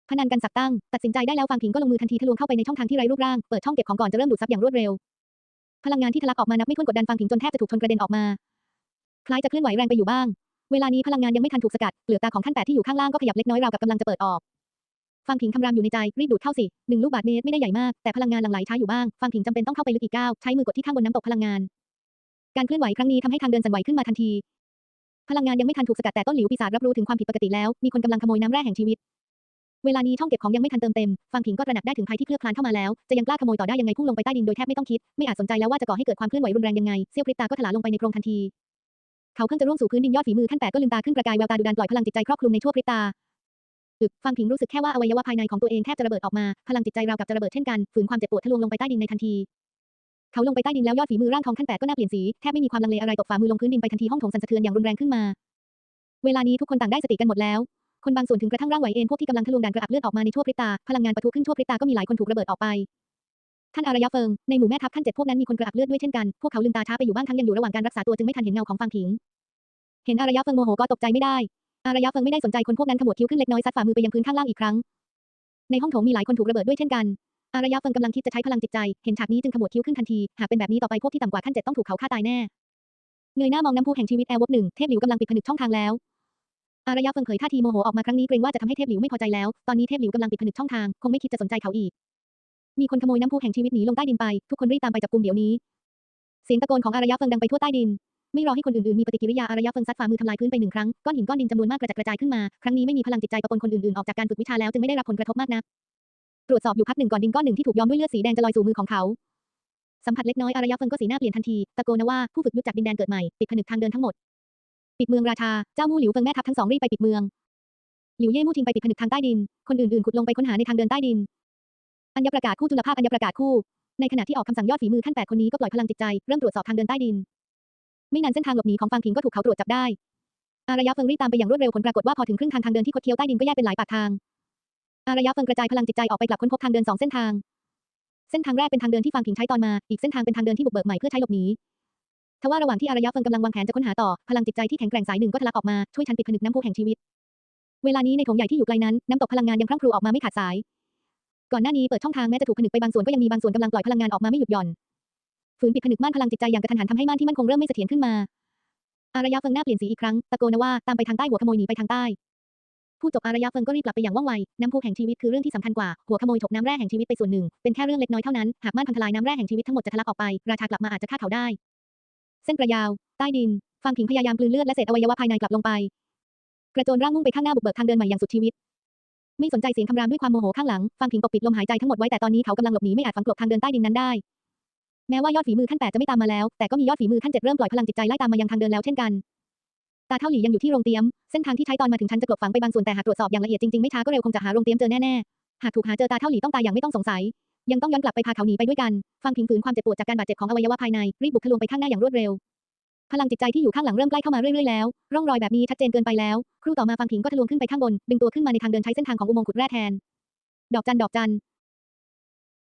S1: พนันกันสักตั้ง ตัดสินใจได้แล้วฟังพิงก็ลงมือทันทีทะลวงเข้าไปในช่องทางที่ไร้รูปร่าง เปิดช่องเก็บของก่อนจะเริ่มดูดซับอย่างรวดเร็ว พลังงานที่ทะลักออกมานับไม่ถ้วนกดดันฟังพิงจนแทบจะถูกชนกระเด็นออกมา คล้ายจะเคลื่อนไหวแรงไปอยู่บ้าง เวลานี้พลังงานยังไม่ทันถูกสกัดเปลือตาของขั้นแปดที่อยู่ข้างล่างก็ขยับเล็กน้อยราวกับกำลังจะเปิดออก ฟังผิงคำรามอยู่ในใจ รีบดูดเข้าสิหนึ่งลูกบาศก์เมตรไม่ได้ใหญ่มาก แต่พลังงานหลั่งไหลช้าอยู่บ้าง ฟังผิงจำเป็นต้องเข้าไปลึกอีกก้าว ใช้มือกดที่ข้างบนน้ำตกพลังงาน การเคลื่อนไหวครั้งนี้ทำให้ทางเดินสั่นไหวขึ้นมาทันที พลังงานยังไม่ทันถูกสกัดแต่ต้นหลิวปีศาจรับรู้ถึงความผิดปกติแล้ว มีคนกำลังขโมยน้ำแร่แห่งชีวิต เวลานี้ช่องเก็บของยังไม่ทันเติมเต็ม ฟังผิงก็ตระหนักได้ถึงภัยที่เคลือบคลานเข้ามาแล้ว จะยังกล้าขโมยต่อได้ยังไงพุ่งลงไปใต้ดินโดยแทบไม่ต้องคิด ไม่อาจสนใจแล้วว่าจะก่อให้เกิดความเคลื่อนไหวรุนแรงยังไง เสี้ยวพริบตาก็ถลาลงไปในโพรงทันที เขาเพิ่งจะร่วงสู่พื้นดินยอดฝีมือขั้นแปดก็ลืมตาขึ้นประกายแววตาดุดันปล่อยพลังจิตใจครอบคลุมในชั่วพริบตาอึกฟังผิงรู้สึกแค่ว่าอวัยวะภายในของตัวเองแทบจะระเบิดออกมา พลังจิตใจรากับจะระเบิดเช่นกัน ฝืนความเจ็บปวดทะลวงลงไปใต้ดินในทันที เขาลงไปใต้ดินแล้วยอดฝีมือร่างทองขั้นแปดก็น่าเปลี่ยนสี แทบไม่มีความลังเลอะไรตกฝ่ามือลงพื้นดินไปทันทีห้องโถงสั่นสะเทือนอย่างรุนแรงขึ้นมา เวลานี้ทุกคนต่างได้สติกันหมดแล้ว คนบางส่วนถึงกระทั่งร่างไหวเอ็นพวกที่กำลังทะลวงดันกระอักเลือดออกมาในชั่วพริบตา พลังงานปะทุขึ้นชั่วพริบตาก็มีหลายคนถูกระเบิดออกไป ท่านอารยะเฟิง ในหมู่แม่ทัพท่านเจ็ดพวกนั้นมีคนกระอักเลือดด้วยเช่นกัน พวกเขาลืมตาช้าไปอยู่บ้างทั้งยังอยู่ระหว่างการรักษาตัวจึงไม่ทันเห็นเงาของฟังผิง เห็นอารยะเฟิงโมโหก็ตกใจไม่ได้ อารยะเฟิงไม่ได้สนใจคนพวกนั้นขมวดคิ้วขึ้นเล็กน้อยซัดฝ่ามือไปยังพื้นข้างล่างอีกครั้ง ในห้องโถงมีหลายคนถูกระเบิดด้วยเช่นกัน อารยะเฟิงกำลังคิดจะใช้พลังจิตใจ เห็นฉากนี้จึงขมวดคิ้วขึ้นทันที หากเป็นแบบนี้ต่อไปพวกที่ต่ำกว่าขั้นเจ็ดต้องถูกเขาฆ่าตายแน่ เงยหน้ามองน้ำพุแห่งชีวิตแอร์วบหนึ่งเทพหลิวกำลังปิดผนึกช่องทางแล้ว อารยะเฟิงเผยท่าทีโมโหออกมาครั้งนี้เกรงว่าจะทำให้เทพหลิวไม่พอใจแล้ว ตอนนี้เทพหลิวกำลังปิดผนึกช่องทาง คงไม่คิดจะสนใจเขาอีก มีคนขโมยน้ำพุแห่งชีวิตหนีลงใต้ดินไป ทุกคนรีบตามไปจับกุมเดี๋ยวนี้ เสียงตะโกนของอารยะเฟิงดังไปทั่วใต้ดิน ไม่รอให้คนอื่นๆมีปฏิกิริยาอารยะเฟิงซัดฝ่ามือทำลายพื้นไปหนึ่งครั้ง ก้อนหินก้อนดินจำนวนมากกระจัดกระจายขึ้นมา ครั้งนี้ไม่มีพลังจิตใจปะปนคนอื่นๆออกจากการฝึกวิชาแล้วจึงไม่ได้รับผลกระทบมากนัก ตรวจสอบอยู่พักหนึ่งก่อนดินก้อนหนึ่งที่ถูกย้อมด้วยเลือดสีแดงจะลอยสู่มือของเขา สัมผัสเล็กน้อยอารยะเฟิงก็สีหน้าเปลี่ยนทันทีตะโกนว่าผู้ฝึกยุทธจากดินแดนเกิดใหม่ปิดผนึกทางเดินทั้งหมด ปิดเมืองราชาเจ้ามู่หลิวเฟิงแม่ทัพทั้งสองรีบไปปิดเมืองหลิวเย่มู่ทิ้งไปปิดผนึกทางใต้ดิน คนอื่นๆขุดลงไปค้นหาในทางเดินใต้ดิน อัญญประกาศคู่จุลภาคอัญญประกาศคู่ ในขณะที่ออกคำสั่งยอดฝีมือขั้นแปดคนนี้ก็ปล่อยพลังจิตใจเริ่มตรวจสอบทางเดินใต้ดิน ไม่นานเส้นทางหลบหนีของฟางพิงก็ถูกเขาตรวจจับได้ อารยะเฟิงรีบตามไปอย่างรวดเร็วผลปรากฏว่าพอถึงครึ่งทางทางเดินที่คดเคี้ยวใต้ดินก็แยกเป็นหลายปากทาง อารยะเฟิงกระจายพลังจิตใจออกไปกลับค้นพบทางเดินสองเส้นทาง เส้นทางแรกเป็นทางเดินที่ฟางพิงใช้ตอนมา อีกเส้นทางเป็นทางเดินที่บุกเบิกใหม่เพื่อใช้หลบหนีทว่าระหว่างที่อารยะเฟิงกำลังวางแผนจะค้นหาต่อ พลังจิตใจที่แข็งแกร่งสายหนึ่งก็ทะลักออกมาช่วยฉันปิดผนึกน้ำพุแห่งชีวิต เวลานี้ในโถงใหญ่ที่อยู่ไกลนั้นน้ำตกพลังงานยังพรั่งพรูออกมาไม่ขาดสาย ก่อนหน้านี้เปิดช่องทางแม้จะถูกผนึกไปบางส่วนก็ยังมีบางส่วนกำลังปล่อยพลังงานออกมาไม่หยุดหย่อนฝืนปิดผนึกม่านพลังจิตใจอย่างกระทันหันทำให้ม่านที่มั่นคงเริ่มไม่เสถียรขึ้นมา อารยะเฟิงหน้าเปลี่ยนสีอีกครั้งตะโกนว่าตามไปทางใต้หัวขโมยหนีไปทางใต้ ผู้จบอารยะเฟิงก็รีบกลับไปอย่างว่องไว น้ำพุแห่งชีวิตคือเรื่องที่สำคัญกว่า หัวขโมยถกน้ำแร่แห่งชีวิตไปส่วนหนึ่ง เป็นแค่เรื่องเล็กน้อยเท่านั้น หากม่านพังทลายน้ำแร่แห่งชีวิตทั้งหมดจะทะลักออกไป ราชากลับมาอาจจะฆ่าเขาได้ เส้นประยาว ใต้ดิน ฟางผิงพยายามกลืนเลือดและเศษอวัยวะภายในกลับลงไป กระโจนร่างมุ่งไปข้างหน้าบุกเบิกทางเดินใหม่อย่างสุดชีวิต ไม่สนใจเสียงคำรามด้วยความโมโหข้างหลัง ฟางผิงปกปิดลมหายใจทั้งหมดไว้แต่ตอนนี้เขากำลังหลบหนีไม่อาจฝังกลบทางเดินใต้ดินนั้นได้แม้ว่ายอดฝีมือขั้นแปดจะไม่ตามมาแล้ว แต่ก็มียอดฝีมือขั้นเจ็ดเริ่มปล่อยพลังจิตใจไล่ตามมายังทางเดินแล้วเช่นกัน ตาเท่าหลียังอยู่ที่โรงเตรียม เส้นทางที่ใช้ตอนมาถึงชั้นจะกลบฝังไปบางส่วนแต่หากตรวจสอบอย่างละเอียดจริงๆไม่ช้าก็เร็วคงจะหาโรงเตรียมเจอแน่ๆ หากถูกหาเจอตาเท่าหลีต้องตายอย่างไม่ต้องสงสัย ยังต้องย้อนกลับไปพาเขาหนีไปด้วยกัน ฟังพิงฝืนความเจ็บปวดจากการบาดเจ็บของอวัยวะภายใน รีบบุกทะลวงไปข้างหน้าอย่างรวดเร็ว พลังจิตใจที่อยู่ข้างหลังเริ่มใกล้เข้ามาเรื่อยๆแล้ว ร่องรอยแบบนี้ชัดเจนเกินไปแล้ว ครูต่อมาฟังพิงก็ทะลวงขึ้นไปข้างบน ดึงตัวขึ้นมาในทางเดินใช้เส้นทางของอุโมงค์ขุดแร่แทน ดอกจันดอกจัน